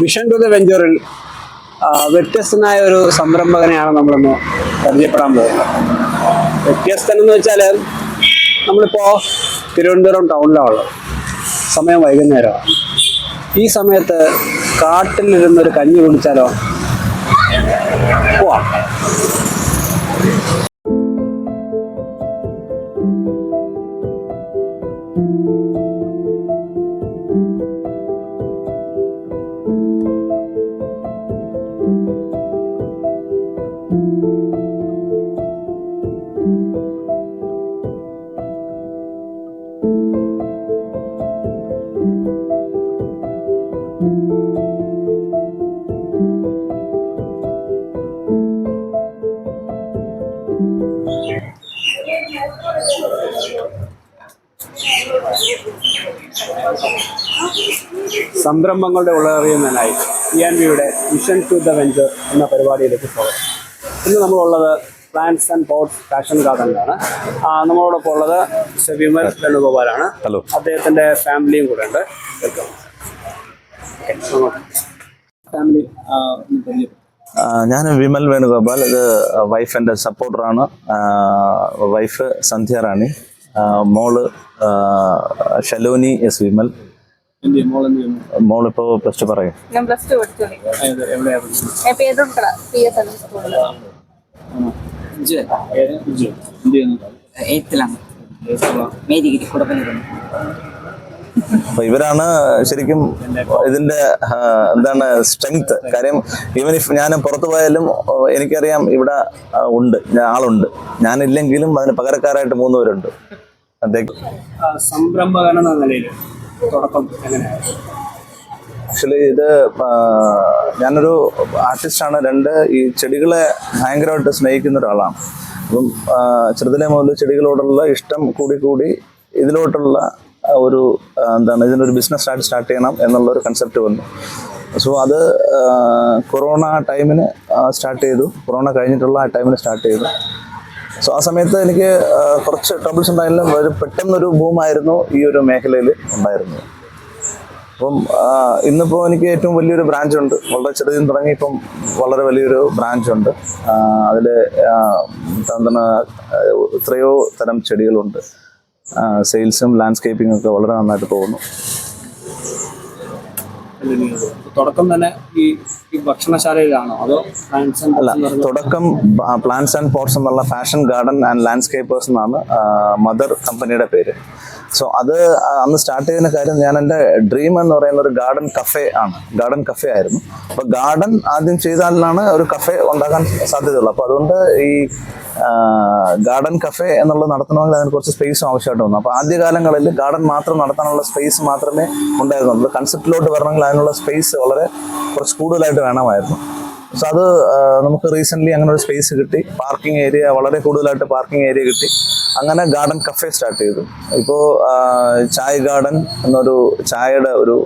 Vision to the വെഞ്ചറിൽ വ്യത്യസ്തനായ ഒരു സംരംഭകനെയാണ് നമ്മളിന്ന് പരിചയപ്പെടാൻ പോകുന്നത്. വ്യത്യസ്തൻ എന്ന് വെച്ചാൽ നമ്മളിപ്പോ തിരുവനന്തപുരം ടൗണിലാണ് സമയം വൈകുന്നേരമാണ്. ഈ സമയത്ത് കാട്ടിലിരുന്നൊരു കഞ്ഞി കുടിച്ചാലോ? പോവാം. സംരംഭങ്ങളുടെ ഉള്ളറിയുന്നതിനായി ഇ എൻ ബിയുടെ മിഷൻ ടു ദ വെഞ്ചർ എന്ന പരിപാടിയിലേക്ക് സ്വാഗതം. ഇന്ന് നമ്മളുള്ളത് പ്ലാന്റ്സ് ആൻഡ് പോട്ട്സ് ഫാഷൻ ഗാർഡനിലാണ് ആ, നമ്മളോടൊപ്പം ഉള്ളത് വിമൽ വേണുഗോപാലാണ്. ഹലോ അദ്ദേഹത്തിന്റെ ഫാമിലിയും കൂടെ ഉണ്ട് വെൽക്കം ഫാമിലി ഞാൻ വിമൽ വേണുഗോപാൽ. ഇത് വൈഫ് എന്റെ സപ്പോർട്ടറാണ് വൈഫ് സന്ധ്യ റാണി. മോൾ ഷലോനി എസ് വിമൽ. മോളിപ്പോ പ്ലസ് ടു പറയും. ഞാൻ പ്ലസ് ടു പേരുക്കട പി എസ് എൻ സ്കൂളിൽ ആണോ? ഏത്? വിജയ്. എന്ത് ചെയ്യുന്നു എയ്ത്തിലാണ് മേരിഗിരി കുടപ്പനൂരുന്നു അപ്പോൾ ഇവരാണ് ശരിക്കും ഇതിന്റെ എന്താണ് സ്ട്രെങ്ത് കാര്യം ഈവൻ ഇഫ് ഞാൻ പുറത്തു പോയാലും എനിക്കറിയാം ഇവിടെ ഉണ്ട് ആളുണ്ട് ഞാനില്ലെങ്കിലും അതിന് പകരക്കാരായിട്ട് മൂന്ന് പേരുണ്ട് അതേ ആ, സംരംഭകൻ എന്ന നിലയിൽ തുടക്കം എങ്ങനെയായിരുന്നു ആക്ച്വലി ഇത് ഞാനൊരു ആർട്ടിസ്റ്റാണ് രണ്ട് ഈ ചെടികളെ ഭയങ്കരമായിട്ട് സ്നേഹിക്കുന്ന ഒരാളാണ് അപ്പം ചെറുതിലെ മുതൽ ചെടികളോടുള്ള ഇഷ്ടം കൂടി കൂടി ഇതിലോട്ടുള്ള ഒരു എന്താണ് ഇതിനൊരു ബിസിനസ് ആയിട്ട് സ്റ്റാർട്ട് ചെയ്യണം എന്നുള്ളൊരു കൺസെപ്റ്റ് വന്നു. സോ അത് കൊറോണ ടൈമിന് സ്റ്റാർട്ട് ചെയ്തു. കൊറോണ കഴിഞ്ഞിട്ടുള്ള ആ ടൈമിന് സ്റ്റാർട്ട് ചെയ്തു. സോ ആ സമയത്ത് എനിക്ക് കുറച്ച് ട്രബിൾസ് ഉണ്ടായാലും ഒരു പെട്ടെന്നൊരു ബൂമായിരുന്നു ഈ ഒരു മേഖലയിൽ ഉണ്ടായിരുന്നത്. അപ്പം ഇന്നിപ്പോൾ എനിക്ക് ഏറ്റവും വലിയൊരു ബ്രാഞ്ച് ഉണ്ട്. വളരെ ചെറുതിൽ നിന്ന് തുടങ്ങി ഇപ്പം വളരെ വലിയൊരു ബ്രാഞ്ച് ഉണ്ട്. അതിൽ എന്താണ് എത്രയോ തരം ചെടികളുണ്ട്. സെയിൽസും ലാൻഡ്സ്കേപ്പിംഗ് ഒക്കെ വളരെ നന്നായിട്ട് പോകുന്നു. തുടക്കം തന്നെ ഈ ഭക്ഷണശാലയിലാണോ? അതോ അല്ല തുടക്കം പ്ലാന്റ്സ് ആൻഡ് പോട്ട്സ് എന്നുള്ള ഫാഷൻ ഗാർഡൻ ആൻഡ് ലാൻഡ്സ്കേപ്പേഴ്സ് എന്നാണ് മദർ കമ്പനിയുടെ പേര്. സോ അത് അന്ന് സ്റ്റാർട്ട് ചെയ്യുന്ന കാര്യം ഞാൻ എന്റെ ഡ്രീം എന്ന് പറയുന്ന ഒരു ഗാർഡൻ കഫേ ആണ്. ഗാർഡൻ കഫേ ആയിരുന്നു. അപ്പോൾ ഗാർഡൻ ആദ്യം ചെയ്താലാണ് ഒരു കഫേ ഉണ്ടാക്കാൻ സാധ്യതയുള്ളൂ. അപ്പോൾ അതുകൊണ്ട് ഈ ഗാർഡൻ കഫേ എന്നുള്ളത് നടത്തണമെങ്കിൽ അതിന് കുറച്ച് സ്പേസും ആവശ്യമായിട്ട് വന്നു. അപ്പോൾ ആദ്യകാലങ്ങളിൽ ഗാർഡൻ മാത്രം നടത്താനുള്ള സ്പേസ് മാത്രമേ ഉണ്ടായിരുന്നുള്ളൂ. കൺസെപ്റ്റിലോട്ട് വരണമെങ്കിൽ അതിനുള്ള സ്പേസ് വളരെ കുറച്ച് കൂടുതലായിട്ട് വേണമായിരുന്നു. സോ അത് നമുക്ക് റീസെന്റ് അങ്ങനെ ഒരു സ്പേസ് കിട്ടി. പാർക്കിംഗ് ഏരിയ വളരെ കൂടുതലായിട്ട് പാർക്കിംഗ് ഏരിയ കിട്ടി. അങ്ങനെ ഗാർഡൻ കഫേ സ്റ്റാർട്ട് ചെയ്തു. ഇപ്പോൾ ചായ് ഗാർഡൻ എന്നൊരു ചായയുടെ ഒരു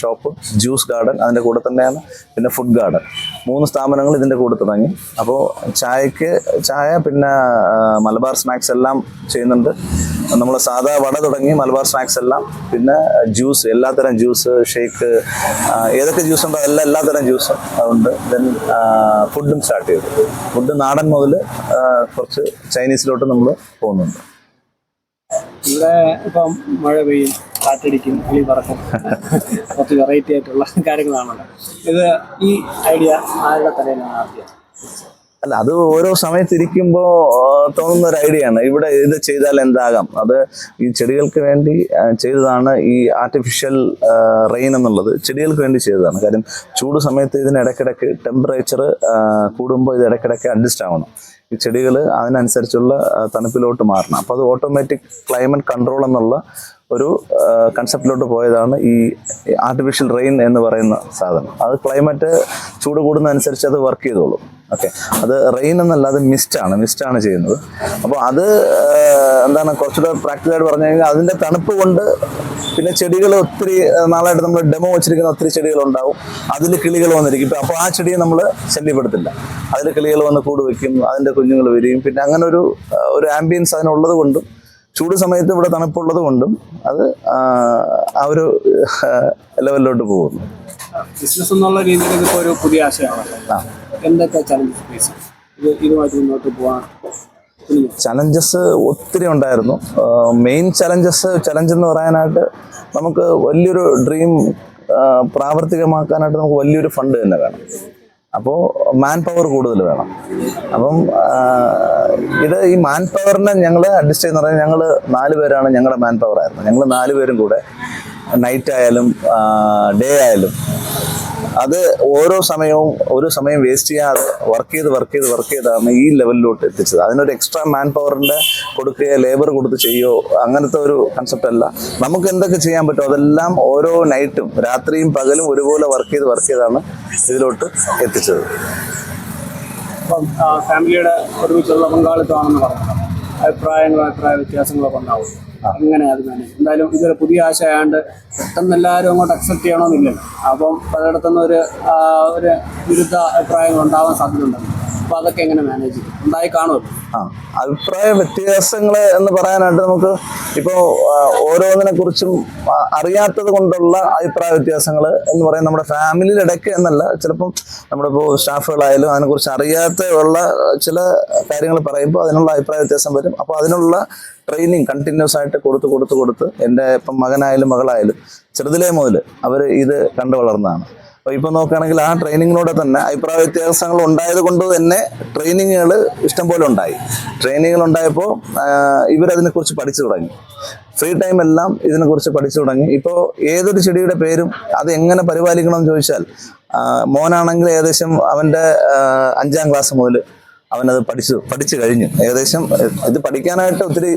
ഷോപ്പ് ജ്യൂസ് ഗാർഡൻ അതിന്റെ കൂടെ തന്നെയാണ്. പിന്നെ ഫുഡ് ഗാർഡൻ മൂന്ന് സ്ഥാപനങ്ങൾ ഇതിന്റെ കൂടെ തുടങ്ങി. അപ്പോൾ ചായക്ക് ചായ പിന്നെ മലബാർ സ്നാക്സ് എല്ലാം ചെയ്യുന്നുണ്ട്. നമ്മൾ സാധാ വട തുടങ്ങി മലബാർ സ്നാക്സ് എല്ലാം. പിന്നെ ജ്യൂസ് എല്ലാത്തരം ജ്യൂസ് ഷേക്ക് ഏതൊക്കെ ജ്യൂസ് ഉണ്ടോ എല്ലാ എല്ലാത്തരം ജ്യൂസും ഉണ്ട്. ദെൻ ഫുഡും സ്റ്റാർട്ട് ചെയ്തു. ഫുഡ് നാടൻ മുതൽ കുറച്ച് ചൈനീസിലോട്ട് നമ്മൾ പോകുന്നുണ്ട്. ഇവിടെ ഇപ്പം മഴ പെയ്യും. കാറ്റടിക്കും കിളി പറക്കും. കുറച്ച് വെറൈറ്റി ആയിട്ടുള്ള കാര്യങ്ങളാണല്ലോ ഇത് ഈ ഐഡിയ ആരുടെ തലയിലാണ് ആദ്യം? അല്ല അത് ഓരോ സമയത്ത് ഇരിക്കുമ്പോൾ തോന്നുന്ന ഒരു ഐഡിയ ആണ്. ഇവിടെ ഇത് ചെയ്താൽ എന്താകാം? അത് ഈ ചെടികൾക്ക് വേണ്ടി ചെയ്തതാണ് ഈ ആർട്ടിഫിഷ്യൽ റെയിൻ എന്നുള്ളത്. ചെടികൾക്ക് വേണ്ടി ചെയ്തതാണ്. കാര്യം ചൂട് സമയത്ത് ഇതിന് ഇടയ്ക്കിടയ്ക്ക് ടെമ്പറേച്ചർ കൂടുമ്പോൾ ഇത് ഇടയ്ക്കിടയ്ക്ക് അഡ്ജസ്റ്റ് ആവണം. ഈ ചെടികൾ അതിനനുസരിച്ചുള്ള തണുപ്പിലോട്ട് മാറണം. അപ്പോൾ അത് ഓട്ടോമാറ്റിക് ക്ലൈമറ്റ് കൺട്രോൾ എന്നുള്ള ഒരു കൺസെപ്റ്റിലോട്ട് പോയതാണ് ഈ ആർട്ടിഫിഷ്യൽ റെയിൻ എന്ന് പറയുന്ന സാധനം. അത് ക്ലൈമറ്റ് ചൂട് കൂടുന്നതനുസരിച്ച് അത് വർക്ക് ചെയ്തോളും. ഓക്കെ അത് റെയിൻ എന്നല്ല അത് മിസ്റ്റാണ് മിസ്റ്റാണ് ചെയ്യുന്നത്. അപ്പോൾ അത് എന്താണ് കുറച്ചുകൂടെ പ്രാക്ടിക്കലായിട്ട് പറഞ്ഞു കഴിഞ്ഞാൽ അതിന്റെ തണുപ്പ് കൊണ്ട് പിന്നെ ചെടികൾ ഒത്തിരി നാളായിട്ട് നമ്മൾ ഡെമോ വെച്ചിരിക്കുന്ന ഒത്തിരി ചെടികളുണ്ടാവും. അതിൽ കിളികൾ വന്നിരിക്കും. ഇപ്പം അപ്പോൾ ആ ചെടിയെ നമ്മൾ ശല്യപ്പെടുത്തില്ല. അതിൽ കിളികൾ വന്ന് കൂട് വയ്ക്കും അതിന്റെ കുഞ്ഞുങ്ങൾ വരികയും പിന്നെ അങ്ങനെ ഒരു ഒരു ആംബിയൻസ് അതിനുള്ളത് കൊണ്ടും ചൂട് സമയത്ത് ഇവിടെ തണുപ്പുള്ളത് കൊണ്ടും അത് ആ, ഒരു ലെവലിലോട്ട് പോകുന്നു. ബിസിനസ് എന്നുള്ള രീതിയിൽ ഇതിപ്പോ ഒരു പുതിയ ആശയമാണ്. ആ. എന്തൊക്കെ ചലഞ്ചസ് ഫേസ് ഇത് ഇതുമായിട്ട് മുന്നോട്ട് പോകാൻ കുനിഞ്ഞു ചലഞ്ചസ് ഒത്തിരി ഉണ്ടായിരുന്നു. മെയിൻ ചലഞ്ചസ് ചലഞ്ച് എന്ന് പറയാനായിട്ട് നമുക്ക് വലിയൊരു ഡ്രീം പ്രാവർത്തികമാക്കാനായിട്ട് നമുക്ക് വലിയൊരു ഫണ്ട് തന്നെ വേണം. അപ്പോൾ മാൻ പവർ കൂടുതൽ വേണം. അപ്പം ഇത് ഈ മാൻ പവറിനെ ഞങ്ങൾ അഡ്ജസ്റ്റ് ചെയ്യുന്ന പറഞ്ഞാൽ ഞങ്ങൾ നാല് പേരാണ് ഞങ്ങളുടെ മാൻ പവർ ആയിരുന്നു ഞങ്ങൾ നാല് പേരും കൂടെ നൈറ്റ് ആയാലും ഡേ ആയാലും അത് ഓരോ സമയവും ഒരു സമയം വേസ്റ്റ് ചെയ്യാതെ വർക്ക് ചെയ്ത് വർക്ക് ചെയ്ത് വർക്ക് ചെയ്താണ് ഈ ലെവലിലോട്ട് എത്തിച്ചത്. അതിനൊരു എക്സ്ട്രാ മാൻ പവറിന്റെ കൊടുക്കുകയോ ലേബർ കൊടുത്ത് ചെയ്യോ അങ്ങനത്തെ ഒരു കൺസെപ്റ്റ് അല്ല. നമുക്ക് എന്തൊക്കെ ചെയ്യാൻ പറ്റുമോ അതെല്ലാം ഓരോ നൈറ്റും രാത്രിയും പകലും ഒരുപോലെ വർക്ക് ചെയ്ത് വർക്ക് ചെയ്താണ് ഇതിലോട്ട് എത്തിച്ചത്. ഫാമിലിയുടെ ഒരുമിച്ചുള്ള പങ്കാളിത്തമാണെന്ന് പറഞ്ഞു അഭിപ്രായങ്ങളും അഭിപ്രായ വ്യത്യാസങ്ങളൊക്കെ ഉണ്ടാവും. എങ്ങനെ അത് മാനേജ് എന്തായാലും ഇതൊരു പുതിയ ആശയമായതുകൊണ്ട് പെട്ടെന്ന് എല്ലാവരും അങ്ങോട്ട് അക്സെപ്റ്റ് ചെയ്യണമെന്നില്ലല്ലോ അപ്പം പലയിടത്തുനിന്ന് ഒരു ഒരു വിരുദ്ധ അഭിപ്രായങ്ങൾ ഉണ്ടാവാൻ സാധ്യതയുണ്ടല്ലോ അപ്പോൾ അതൊക്കെ എങ്ങനെ മാനേജ് ചെയ്യും? ഉണ്ടായി കാണുമല്ലോ. ആ അഭിപ്രായ വ്യത്യാസങ്ങൾ എന്ന് പറയാനായിട്ട് നമുക്ക് ഇപ്പോൾ ഓരോന്നിനെ കുറിച്ചും അറിയാത്തത് കൊണ്ടുള്ള അഭിപ്രായ വ്യത്യാസങ്ങൾ എന്ന് പറയുന്നത് നമ്മുടെ ഫാമിലിയുടെ ഇടയ്ക്ക് എന്നല്ല ചിലപ്പം നമ്മുടെ ഇപ്പോൾ സ്റ്റാഫുകളായാലും അതിനെക്കുറിച്ച് അറിയാത്ത ഉള്ള ചില കാര്യങ്ങൾ പറയുമ്പോൾ അതിനുള്ള അഭിപ്രായ വ്യത്യാസം വരും. അപ്പോൾ അതിനുള്ള ട്രെയിനിങ് കണ്ടിന്യൂസ് ആയിട്ട് കൊടുത്ത് കൊടുത്ത് കൊടുത്ത് എന്റെ ഇപ്പം മകനായാലും മകളായാലും ചെറുതിലേ മുതൽ അവർ ഇത് കണ്ടു വളർന്നതാണ്. ഇപ്പോൾ നോക്കുകയാണെങ്കിൽ ആ ട്രെയിനിങ്ങിലൂടെ തന്നെ അഭിപ്രായ വ്യത്യാസങ്ങൾ ഉണ്ടായത് കൊണ്ട് തന്നെ ട്രെയിനിങ്ങുകൾ ഇഷ്ടംപോലെ ഉണ്ടായി. ട്രെയിനിങ്ങുകൾ ഉണ്ടായപ്പോൾ ഇവരതിനെക്കുറിച്ച് പഠിച്ചു തുടങ്ങി. ഫ്രീ ടൈം എല്ലാം ഇതിനെക്കുറിച്ച് പഠിച്ചു തുടങ്ങി. ഇപ്പോൾ ഏതൊരു ചെടിയുടെ പേരും അത് എങ്ങനെ പരിപാലിക്കണം എന്ന് ചോദിച്ചാൽ മോനാണെങ്കിൽ ഏകദേശം അവന്റെ അഞ്ചാം ക്ലാസ് മുതൽ അവനത് പഠിച്ചു പഠിച്ചു കഴിഞ്ഞു. ഏകദേശം ഇത് പഠിക്കാനായിട്ട് ഒത്തിരി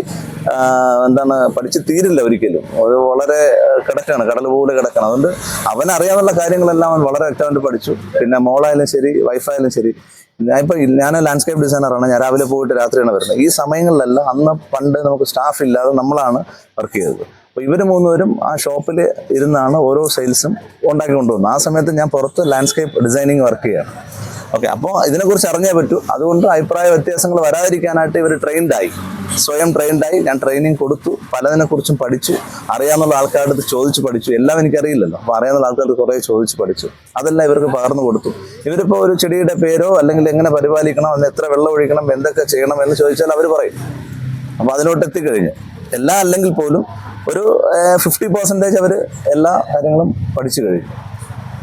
എന്താണ് പഠിച്ച് തീരില്ല ഒരിക്കലും. അത് വളരെ കിടക്കാണ് കടൽ പോലെ കിടക്കണം. അതുകൊണ്ട് അവൻ അറിയാവുന്ന കാര്യങ്ങളെല്ലാം അവൻ വളരെ വ്യക്തമായിട്ട് പഠിച്ചു. പിന്നെ മോളായാലും ശരി വൈഫായാലും ശരി. ഞാനിപ്പോൾ ഞാൻ ലാൻഡ്സ്കേപ്പ് ഡിസൈനറാണ് ഞാൻ രാവിലെ പോയിട്ട് രാത്രിയാണ് വരുന്നത്. ഈ സമയങ്ങളിലെല്ലാം അന്ന് പണ്ട് നമുക്ക് സ്റ്റാഫ് ഇല്ലാതെ നമ്മളാണ് വർക്ക് ചെയ്തത്. അപ്പോൾ ഇവർ മൂന്നുപേരും ആ ഷോപ്പിൽ ഇരുന്നാണ് ഓരോ സെയിൽസും ഉണ്ടാക്കി കൊണ്ടുവന്നത്. ആ സമയത്ത് ഞാൻ പുറത്ത് ലാൻഡ്സ്കേപ്പ് ഡിസൈനിങ് വർക്ക് ചെയ്യാണ്. ഓക്കെ അപ്പോൾ ഇതിനെക്കുറിച്ച് അറിഞ്ഞേ പറ്റൂ. അതുകൊണ്ട് അഭിപ്രായ വ്യത്യാസങ്ങൾ വരാതിരിക്കാനായിട്ട് ഇവർ ട്രെയിൻഡായി സ്വയം ട്രെയിൻഡായി ഞാൻ ട്രെയിനിങ് കൊടുത്തു. പലതിനെക്കുറിച്ചും പഠിച്ചു. അറിയാവുന്ന ആൾക്കാരുടെ അടുത്ത് ചോദിച്ചു പഠിച്ചു. എല്ലാം എനിക്കറിയില്ലല്ലോ. അപ്പോൾ അറിയാവുന്ന ആൾക്കാർക്ക് കുറേ ചോദിച്ചു പഠിച്ചു. അതെല്ലാം ഇവർക്ക് പകർന്നു കൊടുത്തു. ഇവരിപ്പോ ഒരു ചെടിയുടെ പേരോ അല്ലെങ്കിൽ എങ്ങനെ പരിപാലിക്കണം അതിന് എത്ര വെള്ളം ഒഴിക്കണം എന്തൊക്കെ ചെയ്യണം എന്ന് ചോദിച്ചാൽ അവർ പറയും. അപ്പോൾ അതിലോട്ട് എത്തിക്കഴിഞ്ഞ്. എല്ലാം അല്ലെങ്കിൽ പോലും ഒരു ഫിഫ്റ്റി പെർസെന്റേജ് അവർ എല്ലാ കാര്യങ്ങളും പഠിച്ചു കഴിഞ്ഞു.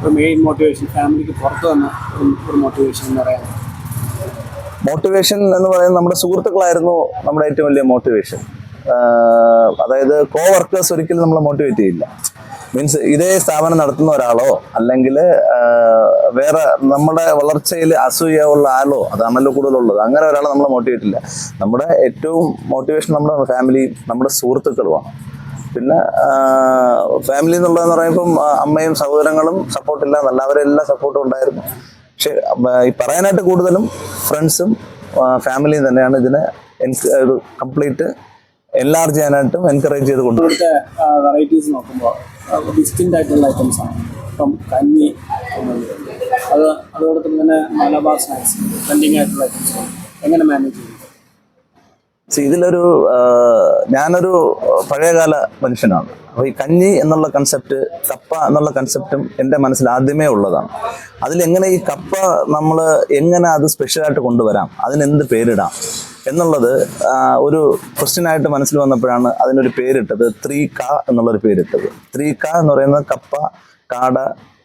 ഒരു മെയിൻ മോട്ടിവേഷൻ ഫാമിലിക്ക് പുറത്ത് വന്ന ഒരു- മോട്ടിവേഷൻ എന്ന് പറയാൻ മോട്ടിവേഷൻ എന്ന് പറയുന്നത് നമ്മുടെ സുഹൃത്തുക്കളായിരുന്നു നമ്മുടെ ഏറ്റവും വലിയ മോട്ടിവേഷൻ അതായത് കോ വർക്കേഴ്സ് ഒരിക്കലും നമ്മളെ മോട്ടിവേറ്റ് ചെയ്യില്ല. മീൻസ് ഇതേ സ്ഥാപനം നടത്തുന്ന ഒരാളോ അല്ലെങ്കിൽ വേറെ നമ്മുടെ വളർച്ചയിൽ അസൂയ ഉള്ള ആളോ അതാണല്ലോ കൂടുതലുള്ളത് അങ്ങനെ ഒരാളെ നമ്മളെ മോട്ടിവേറ്റ് ഇല്ല നമ്മുടെ ഏറ്റവും മോട്ടിവേഷൻ നമ്മുടെ ഫാമിലി നമ്മുടെ സുഹൃത്തുക്കളുമാണ്. പിന്നെ ഫാമിലി എന്നുള്ളതെന്ന് പറയുമ്പം അമ്മയും സഹോദരങ്ങളും സപ്പോർട്ടില്ല എന്നല്ല അവരെല്ലാം സപ്പോർട്ടും ഉണ്ടായിരുന്നു. പക്ഷെ ഈ പറയാനായിട്ട് കൂടുതലും ഫ്രണ്ട്സും ഫാമിലിയും തന്നെയാണ് ഇതിനെ ഒരു കംപ്ലീറ്റ് എൻലാർജ് ചെയ്യാനായിട്ടും എൻകറേജ് ചെയ്ത് കൊണ്ടു ഇവിടുത്തെ വെറൈറ്റീസ് നോക്കുമ്പോൾ ഡിസ്റ്റിന്റ് ആയിട്ടുള്ള ഐറ്റംസ് ആണ്. ഇപ്പം കഞ്ഞി അത് അതോടൊപ്പം തന്നെ മലബാർ സ്നാക്സ് ട്രെൻഡിങ് ആയിട്ടുള്ള ഐറ്റംസ് എങ്ങനെ മാനേജ് ചെയ്യും? See, ഇതിലൊരു ഞാനൊരു പഴയകാല മനുഷ്യനാണ്. അപ്പോൾ ഈ കഞ്ഞി എന്നുള്ള കൺസെപ്റ്റ് കപ്പ എന്നുള്ള കൺസെപ്റ്റും എന്റെ മനസ്സിൽ ആദ്യമേ ഉള്ളതാണ്. അതിലെങ്ങനെ ഈ കപ്പ നമ്മൾ എങ്ങനെ അത് സ്പെഷ്യലായിട്ട് കൊണ്ടുവരാം അതിനെന്ത് പേരിടാം എന്നുള്ളത് ഒരു ക്വസ്റ്റ്യനായിട്ട് മനസ്സിൽ വന്നപ്പോഴാണ് അതിനൊരു പേരിട്ടത് ത്രീ ക എന്നുള്ളൊരു പേരിട്ടത്. ത്രീ ക എന്ന് പറയുന്നത് കപ്പ കാട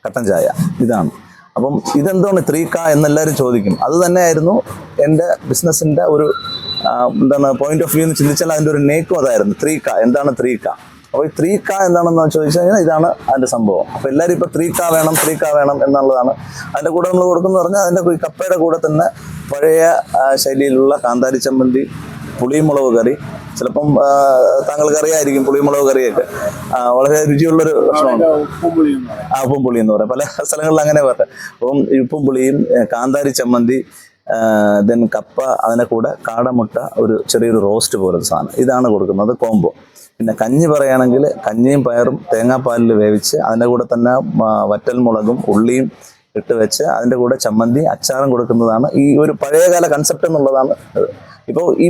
കട്ടൻ ചായ. ഇതാണ്. അപ്പം ഇതെന്താണ് ത്രീ ക എന്നെല്ലാവരും ചോദിക്കും. അത് തന്നെയായിരുന്നു എന്റെ ബിസിനസ്സിന്റെ ഒരു എന്താണ് പോയിന്റ് ഓഫ് വ്യൂ എന്ന് ചിന്തിച്ചാൽ അതിന്റെ ഒരു നേക്കും അതായിരുന്നു. ത്രീ ക എന്താണ് ത്രീ ക അപ്പോൾ ഈ ത്രീ ക എന്താണെന്ന് ചോദിച്ചു കഴിഞ്ഞാൽ ഇതാണ് അതിന്റെ സംഭവം. അപ്പോൾ എല്ലാവരും ഇപ്പോൾ ത്രീ ക വേണം ത്രീ ക വേണം എന്നുള്ളതാണ്. അതിന്റെ കൂടെ നമ്മൾ കൊടുക്കുന്നത് പറഞ്ഞാൽ അതിന്റെ കപ്പയുടെ കൂടെ തന്നെ പഴയ ശൈലിയിലുള്ള കാന്താരി ചമ്മന്തി പുളിമുളക് കറി. ചിലപ്പം താങ്കൾക്ക് അറിയായിരിക്കും പുളിമുളക് കറിയൊക്കെ. വളരെ രുചിയുള്ളൊരു ഭക്ഷണമാണ്. ആ ഉപ്പും പുളി എന്ന് പറയാം. പല സ്ഥലങ്ങളിൽ അങ്ങനെ പറയാം അപ്പം ഉപ്പും പുളിയും കാന്താരി ചമ്മന്തി ദെൻ കപ്പ അതിന്റെ കൂടെ കാടമുട്ട ഒരു ചെറിയൊരു റോസ്റ്റ് പോലൊരു സാധനം. ഇതാണ് കൊടുക്കുന്നത് കോംബോ പിന്നെ കഞ്ഞി പറയുകയാണെങ്കിൽ കഞ്ഞിയും പയറും തേങ്ങാപ്പാലിൽ വേവിച്ച് അതിന്റെ കൂടെ തന്നെ വറ്റൽ മുളകും ഉള്ളിയും ഇട്ട് വെച്ച് അതിന്റെ കൂടെ ചമ്മന്തി അച്ചാറും കൊടുക്കുന്നതാണ്. ഈ ഒരു പഴയകാല കൺസെപ്റ്റ് എന്നുള്ളതാണ് ഇപ്പോൾ ഈ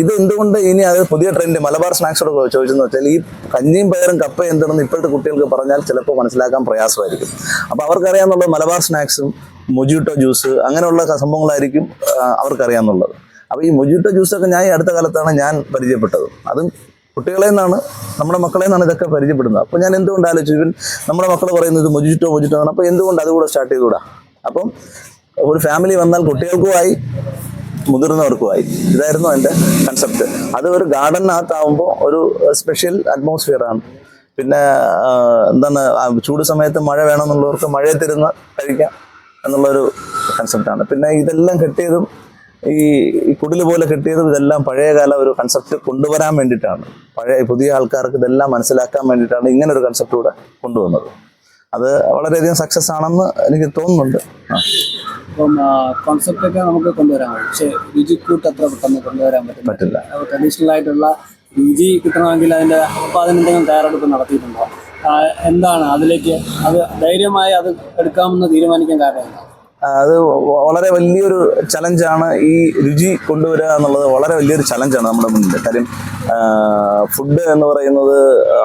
ഇത് എന്തുകൊണ്ട് ഇനി അത് പുതിയ ട്രെൻഡ് മലബാർ സ്നാക്സോട് ചോദിച്ചെന്ന് വെച്ചാൽ ഈ കഞ്ഞിയും പയറും കപ്പ എന്താണെന്ന് ഇപ്പോഴത്തെ കുട്ടികൾക്ക് പറഞ്ഞാൽ ചിലപ്പോൾ മനസ്സിലാക്കാൻ പ്രയാസമായിരിക്കും. അപ്പോൾ അവർക്കറിയാമെന്നുള്ളത് മലബാർ സ്നാക്സും മൊജിറ്റോ ജ്യൂസ് അങ്ങനെയുള്ള സംഭവങ്ങളായിരിക്കും അവർക്കറിയാമെന്നുള്ളത്. അപ്പോൾ ഈ മൊജൂട്ടോ ജ്യൂസൊക്കെ ഞാൻ ഈ അടുത്ത കാലത്താണ് ഞാൻ പരിചയപ്പെട്ടത്. അതും കുട്ടികളെ നിന്നാണ് നമ്മുടെ മക്കളെ നിന്നാണ് ഇതൊക്കെ പരിചയപ്പെടുന്നത്. അപ്പോൾ ഞാൻ എന്തുകൊണ്ട് ആലോചിച്ചു? ഇവൻ നമ്മുടെ മക്കൾ പറയുന്നത് മൊജിറ്റോ മൊജിറ്റോ ആണ് അപ്പോൾ എന്തുകൊണ്ട് അതുകൂടെ സ്റ്റാർട്ട് ചെയ്തുകൂടാ? അപ്പം ഒരു ഫാമിലി വന്നാൽ കുട്ടികൾക്കുമായി മുതിർന്നവർക്കുമായി. ഇതായിരുന്നു എന്റെ കൺസെപ്റ്റ് അത് ഒരു ഗാർഡനകത്താവുമ്പോൾ ഒരു സ്പെഷ്യൽ അറ്റ്മോസ്ഫിയർ ആണ്. പിന്നെ എന്താണ് ചൂട് സമയത്ത് മഴ വേണമെന്നുള്ളവർക്ക് മഴയത്തിരുന്ന് കഴിക്കാം. എന്നുള്ളൊരു കൺസെപ്റ്റാണ് പിന്നെ ഇതെല്ലാം കെട്ടിയതും ഈ കുടിൽ പോലെ കെട്ടിയതും ഇതെല്ലാം പഴയകാല ഒരു കൺസെപ്റ്റ് കൊണ്ടുവരാൻ വേണ്ടിയിട്ടാണ്. പഴയ പുതിയ ആൾക്കാർക്ക് ഇതെല്ലാം മനസ്സിലാക്കാൻ വേണ്ടിയിട്ടാണ് ഇങ്ങനെ ഒരു കൺസെപ്റ്റ് കൂടെ കൊണ്ടുവന്നത്. അത് വളരെയധികം സക്സസ് ആണെന്ന് എനിക്ക് തോന്നുന്നുണ്ട്. അപ്പം കോൺസെപ്റ്റ് ഒക്കെ നമുക്ക് കൊണ്ടുവരാൻ പറ്റും. പക്ഷേ രുചിക്കൂട്ട് അത്ര പെട്ടെന്ന് കൊണ്ടുവരാൻ പറ്റും പറ്റില്ല. ട്രഡീഷണൽ ആയിട്ടുള്ള രുചി കിട്ടണമെങ്കിൽ അതിന്റെ അപ്പോൾ എന്തെങ്കിലും തയ്യാറെടുപ്പ് നടത്തിയിട്ടുണ്ടോ? എന്താണ് അതിലേക്ക് അത് ധൈര്യമായി അത് എടുക്കാമെന്ന് തീരുമാനിക്കാൻ കാരണം അത് വളരെ വലിയൊരു ചലഞ്ചാണ് ഈ രുചി കൊണ്ടുവരിക എന്നുള്ളത് വളരെ വലിയൊരു ചലഞ്ചാണ് നമ്മുടെ മുന്നിൽ. കാര്യം ഫുഡ് എന്ന് പറയുന്നത്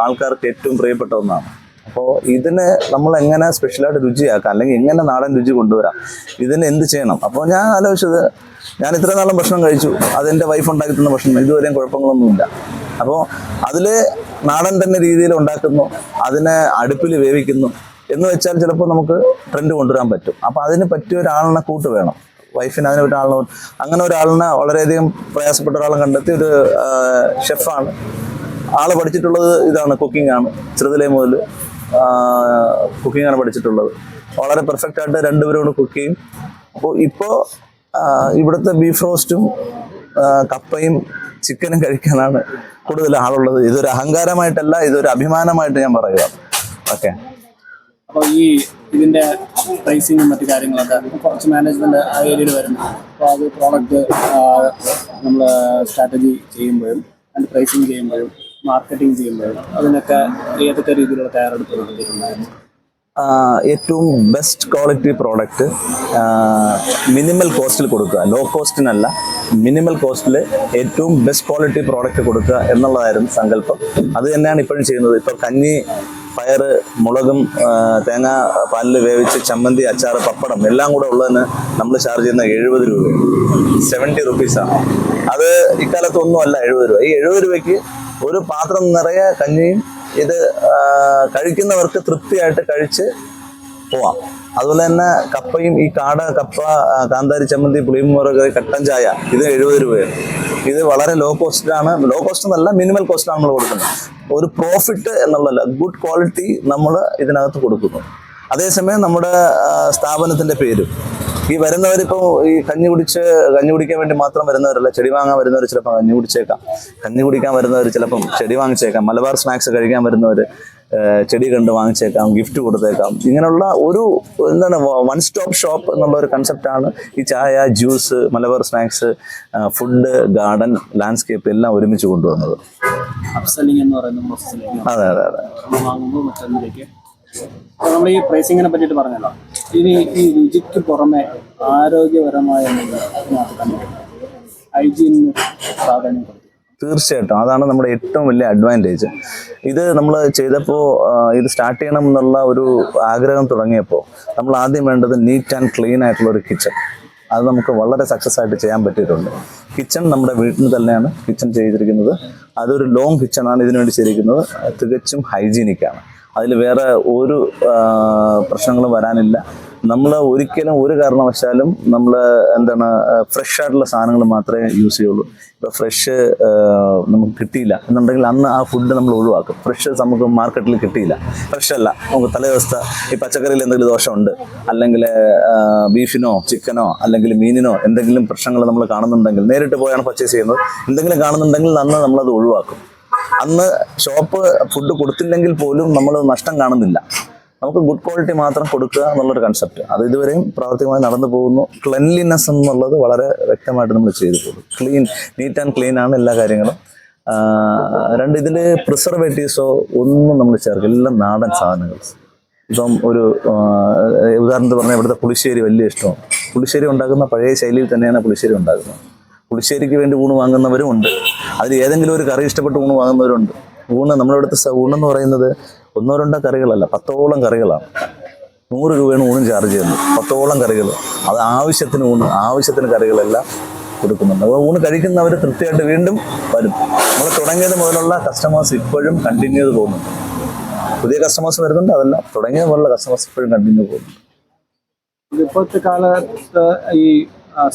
ആൾക്കാർക്ക് ഏറ്റവും പ്രിയപ്പെട്ട ഒന്നാണ്. അപ്പോൾ ഇതിന് നമ്മൾ എങ്ങനെ സ്പെഷ്യലായിട്ട് രുചിയാക്കാം അല്ലെങ്കിൽ എങ്ങനെ നാടൻ രുചി കൊണ്ടുവരാം ഇതിന് എന്ത് ചെയ്യണം? അപ്പോൾ ഞാൻ ആലോചിച്ചത് ഞാൻ ഇത്ര നാളും ഭക്ഷണം കഴിച്ചു അതെന്റെ വൈഫ് ഉണ്ടാക്കി തന്ന ഭക്ഷണം ഇതുവരെയും കുഴപ്പങ്ങളൊന്നുമില്ല. അപ്പോൾ അതിൽ നാടൻ തന്നെ രീതിയിൽ ഉണ്ടാക്കുന്നു അതിനെ അടുപ്പിൽ വേവിക്കുന്നു എന്ന് വെച്ചാൽ ചിലപ്പോൾ നമുക്ക് ട്രെൻഡ് കൊണ്ടുവരാൻ പറ്റും. അപ്പോൾ അതിന് പറ്റിയ ഒരാളിനെ കൂട്ട് വേണം. വൈഫിന് അതിന് ഒരാളിനെ അങ്ങനെ ഒരാളിനെ വളരെയധികം പ്രയാസപ്പെട്ട ഒരാളെ കണ്ടെത്തി ഒരു ഷെഫാണ് ആൾ പഠിച്ചിട്ടുള്ളത് ഇതാണ് കുക്കിംഗ് ആണ്. ചെറുതിലേ മുതൽ കുക്കിംഗ് ആണ് പഠിച്ചിട്ടുള്ളത്. വളരെ പെർഫെക്റ്റ് ആയിട്ട് രണ്ടുപേരോട് കുക്ക് ചെയ്യും. അപ്പോൾ ഇപ്പോൾ ഇവിടുത്തെ ബീഫ് റോസ്റ്റും കപ്പയും ചിക്കനും കഴിക്കാനാണ് കൂടുതൽ ആളുള്ളത്. ഇതൊരു അഹങ്കാരമായിട്ടല്ല ഇതൊരു അഭിമാനമായിട്ട് ഞാൻ പറയുക. ഓക്കെ. അപ്പോൾ ഈ ഇതിന്റെ പ്രൈസിങ്ങും മറ്റു കാര്യങ്ങളൊക്കെ കുറച്ച് മാനേജ്മെന്റ് ആ ഏരിയയിൽ വരുന്നു. അപ്പോൾ അത് പ്രോഡക്റ്റ് നമ്മൾ സ്ട്രാറ്റജി ചെയ്യുമ്പോഴും അതിന്റെ പ്രൈസിങ് ചെയ്യുമ്പോഴും മാർക്കറ്റിംഗ് ചെയ്യുമ്പോഴും അതിനൊക്കെ ഏതൊക്കെ രീതിയിലുള്ള തയ്യാറെടുപ്പ് നടത്തിയിട്ടുണ്ടായിരുന്നു ഏറ്റവും ബെസ്റ്റ് ക്വാളിറ്റി പ്രോഡക്റ്റ് മിനിമൽ കോസ്റ്റിൽ കൊടുക്കുക. ലോ കോസ്റ്റിനല്ല മിനിമൽ കോസ്റ്റിൽ ഏറ്റവും ബെസ്റ്റ് ക്വാളിറ്റി പ്രോഡക്റ്റ് കൊടുക്കുക എന്നുള്ളതായിരുന്നു സങ്കല്പം. അത് തന്നെയാണ് ഇപ്പോഴും ചെയ്യുന്നത്. ഇപ്പോൾ കഞ്ഞി പയർ മുളകും തേങ്ങ പാലിൽ വേവിച്ച് ചമ്മന്തി അച്ചാർ പപ്പടം എല്ലാം കൂടെ ഉള്ളതിന് നമ്മൾ ചാർജ് ചെയ്യുന്ന എഴുപത് രൂപ സെവന്റി റുപ്പീസാണ് അത് ഇക്കാലത്തൊന്നും അല്ല എഴുപത് രൂപ. ഈ എഴുപത് രൂപയ്ക്ക് ഒരു പാത്രം നിറയെ കഞ്ഞിയും ഇത് കഴിക്കുന്നവർക്ക് തൃപ്തിയായിട്ട് കഴിച്ച് പോവാം. അതുപോലെ തന്നെ കപ്പയും ഈ കാട കപ്പ കാന്താരി ചമ്മന്തി പുളിമുറക് കട്ടൻ ചായ ഇത് എഴുപത് രൂപയാണ്. ഇത് വളരെ ലോ കോസ്റ്റിലാണ് ലോ കോസ്റ്റ് എന്നല്ല മിനിമൽ കോസ്റ്റിലാണ് നമ്മൾ കൊടുക്കുന്നത്. ഒരു പ്രോഫിറ്റ് എന്നുള്ളതല്ല ഗുഡ് ക്വാളിറ്റി നമ്മൾ ഇതിനകത്ത് കൊടുക്കുന്നു. അതേസമയം നമ്മുടെ സ്ഥാപനത്തിന്റെ പേരും. ഈ വരുന്നവരിപ്പോൾ ഈ കഞ്ഞി കുടിച്ച് കഞ്ഞി കുടിക്കാൻ വേണ്ടി മാത്രം വരുന്നവരല്ല ചെടി വാങ്ങാൻ വരുന്നവർ ചിലപ്പോൾ കഞ്ഞി കുടിച്ചേക്കാം. കഞ്ഞി കുടിക്കാൻ വരുന്നവർ ചിലപ്പം ചെടി വാങ്ങിച്ചേക്കാം. മലബാർ സ്നാക്സ് കഴിക്കാൻ വരുന്നവർ ചെടി കണ്ട് വാങ്ങിച്ചേക്കാം ഗിഫ്റ്റ് കൊടുത്തേക്കാം. ഇങ്ങനെയുള്ള ഒരു എന്താണ് വൺ സ്റ്റോപ്പ് ഷോപ്പ് എന്നുള്ള ഒരു കൺസെപ്റ്റാണ് ഈ ചായ juice Malabar snacks food garden landscape എല്ലാം ഒരുമിച്ച് കൊണ്ടുവന്നത്. അതെ അതെ അതെ. നമ്മൾ ഈ പ്രൈസിങ്ങിനെ പറ്റിയിട്ട് പറഞ്ഞല്ലോ. ഇനി ഈ രുചിക്ക് പുറമെ ആരോഗ്യപരമായ ഹൈജീനിന് പ്രാധാന്യം തീർച്ചയായിട്ടും. അതാണ് നമ്മുടെ ഏറ്റവും വലിയ അഡ്വാന്റേജ് ഇത് നമ്മൾ ചെയ്തപ്പോൾ ഇത് സ്റ്റാർട്ട് ചെയ്യണം എന്നുള്ള ഒരു ആഗ്രഹം തുടങ്ങിയപ്പോൾ നമ്മൾ ആദ്യം വേണ്ടത് നീറ്റ് ആൻഡ് ക്ലീൻ ആയിട്ടുള്ള ഒരു കിച്ചൺ അത് നമുക്ക് വളരെ സക്സസ് ആയിട്ട് ചെയ്യാൻ പറ്റിയിട്ടുണ്ട്. കിച്ചൺ നമ്മുടെ വീട്ടിൽ തന്നെയാണ്. കിച്ചൺ ചെയ്തിരിക്കുന്നത്. അതൊരു ലോങ് കിച്ചണാണ് ആണ് വേണ്ടി ചെയ്തിരിക്കുന്നത്. തികച്ചും ഹൈജീനിക്കാണ് അതിൽ വേറെ ഒരു പ്രശ്നങ്ങളും വരാനില്ല. നമ്മൾ ഒരിക്കലും ഒരു കാരണവശാലും നമ്മൾ എന്താണ് ഫ്രഷ് ആയിട്ടുള്ള സാധനങ്ങൾ മാത്രമേ യൂസ് ചെയ്യുള്ളൂ. ഇപ്പോൾ ഫ്രഷ് നമുക്ക് കിട്ടിയില്ല. എന്നുണ്ടെങ്കിൽ അന്ന് ആ ഫുഡ് നമ്മൾ ഒഴിവാക്കും. ഫ്രഷ് നമുക്ക് മാർക്കറ്റിൽ കിട്ടിയില്ല. ഫ്രഷ് അല്ല. നമുക്ക് തലേദിവസത്തെ ഈ പച്ചക്കറിയിൽ എന്തെങ്കിലും ദോഷമുണ്ട് അല്ലെങ്കിൽ ബീഫിനോ ചിക്കനോ അല്ലെങ്കിൽ മീനിനോ എന്തെങ്കിലും പ്രശ്നങ്ങൾ നമ്മൾ കാണുന്നുണ്ടെങ്കിൽ നേരിട്ട് പോയാണ് പർച്ചേസ് ചെയ്യുന്നത്. എന്തെങ്കിലും കാണുന്നുണ്ടെങ്കിൽ അന്ന് നമ്മളത് ഒഴിവാക്കും. അന്ന് ഷോപ്പ് ഫുഡ് കൊടുത്തില്ലെങ്കിൽ പോലും നമ്മൾ നഷ്ടം കാണുന്നില്ല. നമുക്ക് ഗുഡ് ക്വാളിറ്റി മാത്രം കൊടുക്കുക എന്നുള്ളൊരു കൺസെപ്റ്റ് അത് ഇതുവരെയും പ്രാവർത്തികമായി നടന്നു പോകുന്നു. ക്ലെൻലിനെസ് എന്നുള്ളത് വളരെ വ്യക്തമായിട്ട് നമ്മൾ ചെയ്തു പോകും ക്ലീൻ നീറ്റ് ആൻഡ് ക്ലീൻ ആണ് എല്ലാ കാര്യങ്ങളും. രണ്ട് ഇതിൽ പ്രിസർവേറ്റീവ്സോ ഒന്നും നമ്മൾ ചേർക്കില്ല. എല്ലാം നാടൻ സാധനങ്ങൾ. ഇപ്പം ഒരു ഉദാഹരണത്തിന് പറഞ്ഞാൽ ഇവിടുത്തെ പുളിശ്ശേരി വലിയ ഇഷ്ടമാണ്. പുളിശ്ശേരി ഉണ്ടാക്കുന്ന പഴയ ശൈലിയിൽ തന്നെയാണ് പുളിശ്ശേരി ഉണ്ടാക്കുന്നത്. പുളിശ്ശേരിക്ക് വേണ്ടി ഊണ് വാങ്ങുന്നവരും ഉണ്ട്. അതിൽ ഏതെങ്കിലും ഒരു കറി ഇഷ്ടപ്പെട്ട് ഊണ് വാങ്ങുന്നവരുണ്ട്. ഊണ് നമ്മുടെ അടുത്ത് ഊണെന്ന് പറയുന്നത് ഒന്നോ രണ്ടോ കറികളല്ല പത്തോളം കറികളാണ്. നൂറ് രൂപയാണ് ഊണും ചാർജ് ചെയ്യുന്നത്. പത്തോളം കറികൾ. അത് ആവശ്യത്തിന് ഊണ് ആവശ്യത്തിന് കറികളെല്ലാം കൊടുക്കുന്നുണ്ട്. അപ്പോൾ ഊണ് കഴിക്കുന്നവർ തൃപ്തിയായിട്ട് വീണ്ടും വരും. നമ്മൾ തുടങ്ങിയത് മുതലുള്ള കസ്റ്റമേഴ്സ് ഇപ്പോഴും കണ്ടിന്യൂ ചെയ്ത് പോകുന്നുണ്ട്. പുതിയ കസ്റ്റമേഴ്സ് വരുന്നുണ്ട് അതല്ല തുടങ്ങിയത് മുതലുള്ള കസ്റ്റമേഴ്സ് ഇപ്പോഴും കണ്ടിന്യൂ പോകുന്നുണ്ട്. ഇപ്പോഴത്തെ കാലത്ത് ഈ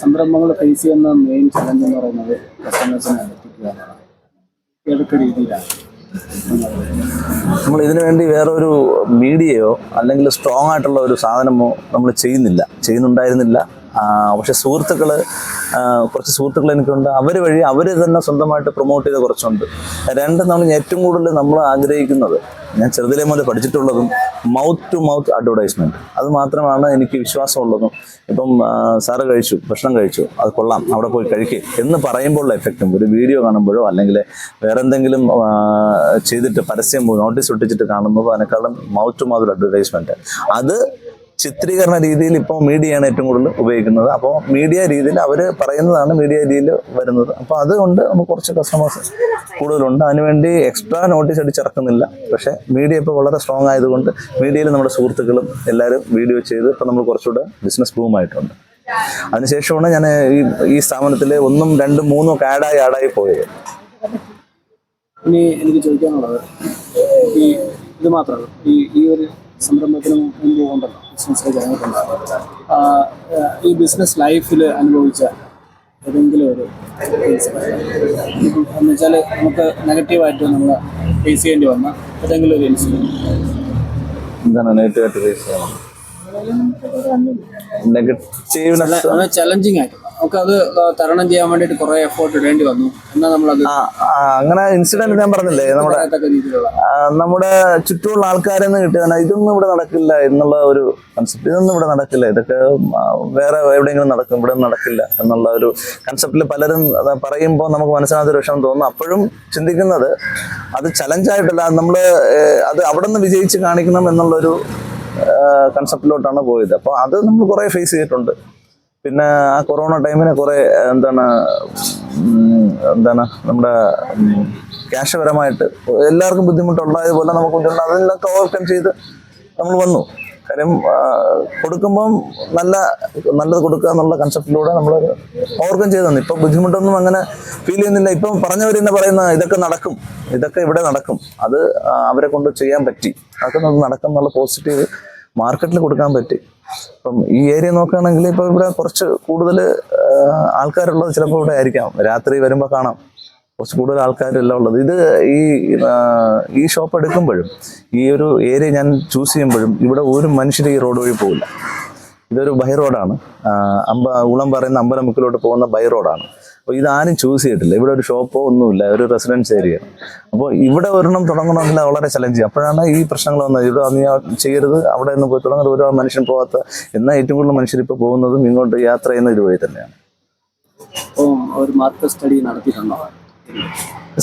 സംരംഭങ്ങൾ ഫേസ് ചെയ്യുന്ന മെയിൻ ചലഞ്ച് എന്ന് പറയുന്നത് കസ്റ്റമേഴ്സിനെ എത്തിക്കുക ഏതൊക്കെ രീതിയിലാണ്. നമ്മൾ ഇതിനു വേണ്ടി വേറെ ഒരു മീഡിയയോ അല്ലെങ്കിൽ സ്ട്രോങ് ആയിട്ടുള്ള ഒരു സാധനമോ നമ്മൾ ചെയ്യുന്നില്ല. ചെയ്യുന്നുണ്ടായിരുന്നില്ല. പക്ഷെ സുഹൃത്തുക്കൾ കുറച്ച് സുഹൃത്തുക്കൾ എനിക്കുണ്ട്. അവർ വഴി അവർ തന്നെ സ്വന്തമായിട്ട് പ്രൊമോട്ട് ചെയ്ത് കുറച്ചുണ്ട്. രണ്ട് നമ്മൾ ഏറ്റവും കൂടുതൽ നമ്മൾ ആഗ്രഹിക്കുന്നത്. ഞാൻ ചെറുതിലെ മുതൽ പഠിച്ചിട്ടുള്ളതും മൗത്ത് ടു മൗത്ത് അഡ്വർടൈസ്മെന്റ് അത് മാത്രമാണ് എനിക്ക് വിശ്വാസമുള്ളതും. ഇപ്പം സാറ് കഴിച്ചു ഭക്ഷണം കഴിച്ചു അത് കൊള്ളാം അവിടെ പോയി കഴിക്കുക എന്ന് പറയുമ്പോഴുള്ള എഫക്റ്റും ഒരു വീഡിയോ കാണുമ്പോഴോ അല്ലെങ്കിൽ വേറെ എന്തെങ്കിലും ചെയ്തിട്ട് പരസ്യം നോട്ടീസ് ഒട്ടിച്ചിട്ട് കാണുമ്പോൾ അതിനേക്കാളും മൗത്ത് ടു മൗത്ത് അഡ്വർടൈസ്മെന്റ് അത് ചിത്രീകരണ രീതിയിൽ ഇപ്പോൾ മീഡിയയാണ് ഏറ്റവും കൂടുതൽ ഉപയോഗിക്കുന്നത്. അപ്പോൾ മീഡിയ രീതിയിൽ അവർ പറയുന്നതാണ് മീഡിയ രീതിയിൽ വരുന്നത്. അപ്പോൾ അതുകൊണ്ട് നമുക്ക് കുറച്ച് കസ്റ്റമേഴ്സ് കൂടുതലുണ്ട്. അതിനുവേണ്ടി എക്സ്ട്രാ നോട്ടീസ് അടിച്ചിറക്കുന്നില്ല. പക്ഷേ മീഡിയ ഇപ്പോൾ വളരെ സ്ട്രോങ് ആയതുകൊണ്ട് മീഡിയയിൽ നമ്മുടെ സുഹൃത്തുക്കളും എല്ലാവരും വീഡിയോ ചെയ്ത് ഇപ്പോൾ നമ്മൾ കുറച്ചുകൂടെ ബിസിനസ് ബൂമായിട്ടുണ്ട് അതിനുശേഷമാണ് ഞാൻ ഈ ഈ സ്ഥാപനത്തിൽ ഒന്നും രണ്ടും മൂന്നും ഒക്കെ ആഡായി ആഡായി പോയത്. ഇനി എനിക്ക് ചോദിക്കാനുള്ളത് ഈ ഇത് മാത്രമല്ല ഈ ഈ ഒരു സംരംഭത്തിന് മുമ്പ് ഉണ്ടല്ലോ ആ, ആ, ഈ ബിസിനസ് ലൈഫിൽ അനുഭവിച്ച ഏതെങ്കിലും ഒരു എന്ന് വെച്ചാൽ നമുക്ക് നെഗറ്റീവായിട്ട് നമ്മൾ ഫേസ് ചെയ്യേണ്ടി വന്ന ഏതെങ്കിലും ഒരു ഇൻസിഡന്റ് എന്താണ് നെഗറ്റീവായിട്ട് ഫേസ് ചെയ്യണം ചലഞ്ചിങ് ആയിട്ട് നമുക്കത് തരണം ചെയ്യാൻ വേണ്ടിട്ട് കുറേ എഫേർട്ട് ഇടേണ്ടി വന്നു. എന്നാൽ നമ്മളത് അങ്ങനെ ഇൻസിഡന്റ് ഞാൻ പറഞ്ഞില്ലേ നമ്മുടെ നമ്മുടെ ചുറ്റുമുള്ള ആൾക്കാരിൽ നിന്ന് കിട്ടിയതാണ് ഇതൊന്നും ഇവിടെ നടക്കില്ല എന്നുള്ള ഒരു കൺസെപ്റ്റ് ഇതൊന്നും ഇവിടെ നടക്കില്ല ഇതൊക്കെ വേറെ എവിടെയെങ്കിലും നടക്കും ഇവിടെ നടക്കില്ല എന്നുള്ള ഒരു കൺസെപ്റ്റിൽ പലരും അത് പറയുമ്പോൾ നമുക്ക് മനസ്സിനകത്തൊരു വിഷമം തോന്നും. അപ്പോഴും ചിന്തിക്കുന്നത് അത് ചലഞ്ചായിട്ടല്ല നമ്മൾ അത് അവിടെ നിന്ന് വിജയിച്ച് കാണിക്കണം എന്നുള്ളൊരു കൺസെപ്റ്റിലോട്ടാണ് പോയത്. അപ്പോൾ അത് നമ്മൾ കുറേ ഫേസ് ചെയ്തിട്ടുണ്ട്. പിന്നെ ആ കൊറോണ ടൈമിന് കുറെ എന്താണ് എന്താണ് നമ്മുടെ ക്യാഷപരമായിട്ട് എല്ലാവർക്കും ബുദ്ധിമുട്ടുണ്ടായതുപോലെ നമുക്ക് ബുദ്ധിമുട്ട് അതിനൊക്കെ ഓവർകം ചെയ്ത് നമ്മൾ വന്നു. കാര്യം കൊടുക്കുമ്പം നല്ല നല്ലത് കൊടുക്കുക എന്നുള്ള കൺസെപ്റ്റിലൂടെ നമ്മൾ ഓവർകം ചെയ്തു തന്നു ഇപ്പം ബുദ്ധിമുട്ടൊന്നും അങ്ങനെ ഫീൽ ചെയ്യുന്നില്ല. ഇപ്പം പറഞ്ഞവർ തന്നെ പറയുന്ന ഇതൊക്കെ നടക്കും. ഇതൊക്കെ ഇവിടെ നടക്കും. അത് അവരെ കൊണ്ട് ചെയ്യാൻ പറ്റി. അതൊക്കെ നടക്കും എന്നുള്ള പോസിറ്റീവ് മാർക്കറ്റിൽ കൊടുക്കാൻ പറ്റി. അപ്പം ഈ ഏരിയ നോക്കുകയാണെങ്കിൽ ഇപ്പോൾ ഇവിടെ കുറച്ച് കൂടുതൽ ആൾക്കാരുള്ളത് ചിലപ്പോൾ ഇവിടെ ആയിരിക്കാം. രാത്രി വരുമ്പോൾ കാണാം. കുറച്ച് കൂടുതൽ ആൾക്കാരെല്ലാം ഉള്ളത്. ഇത് ഈ ഈ ഷോപ്പ് എടുക്കുമ്പോഴും ഈ ഒരു ഏരിയ ഞാൻ ചൂസ് ചെയ്യുമ്പോഴും ഇവിടെ ഒരു മനുഷ്യർ ഈ റോഡ് വഴി പോകില്ല ഇതൊരു ബൈ റോഡാണ്. അമ്പ ഉളം പറയുന്ന അമ്പലമുക്കിലോട്ട് പോകുന്ന ബൈ റോഡാണ്. അപ്പോൾ ഇതാരും ചൂസ് ചെയ്തിട്ടില്ല. ഇവിടെ ഒരു ഷോപ്പോ ഒന്നുമില്ല. ഒരു റെസിഡൻസ് ഏരിയ അപ്പോൾ ഇവിടെ ഒരെണ്ണം തുടങ്ങണമെങ്കിൽ വളരെ ചലഞ്ച് ചെയ്യും അപ്പോഴാണ് ഈ പ്രശ്നങ്ങൾ വന്നത്. ഇവിടെ നീ ചെയ്യരുത്. അവിടെ നിന്ന് പോയി തുടങ്ങരുത്. ഒരാൾ മനുഷ്യൻ പോകാത്ത എന്നാൽ ഏറ്റവും കൂടുതൽ മനുഷ്യർ ഇപ്പോൾ പോകുന്നതും ഇങ്ങോട്ട് യാത്ര ചെയ്യുന്ന ഇതുവഴി തന്നെയാണ്. ഒരു മാർക്കറ്റ് സ്റ്റഡി നടത്തിയിട്ടുണ്ടോ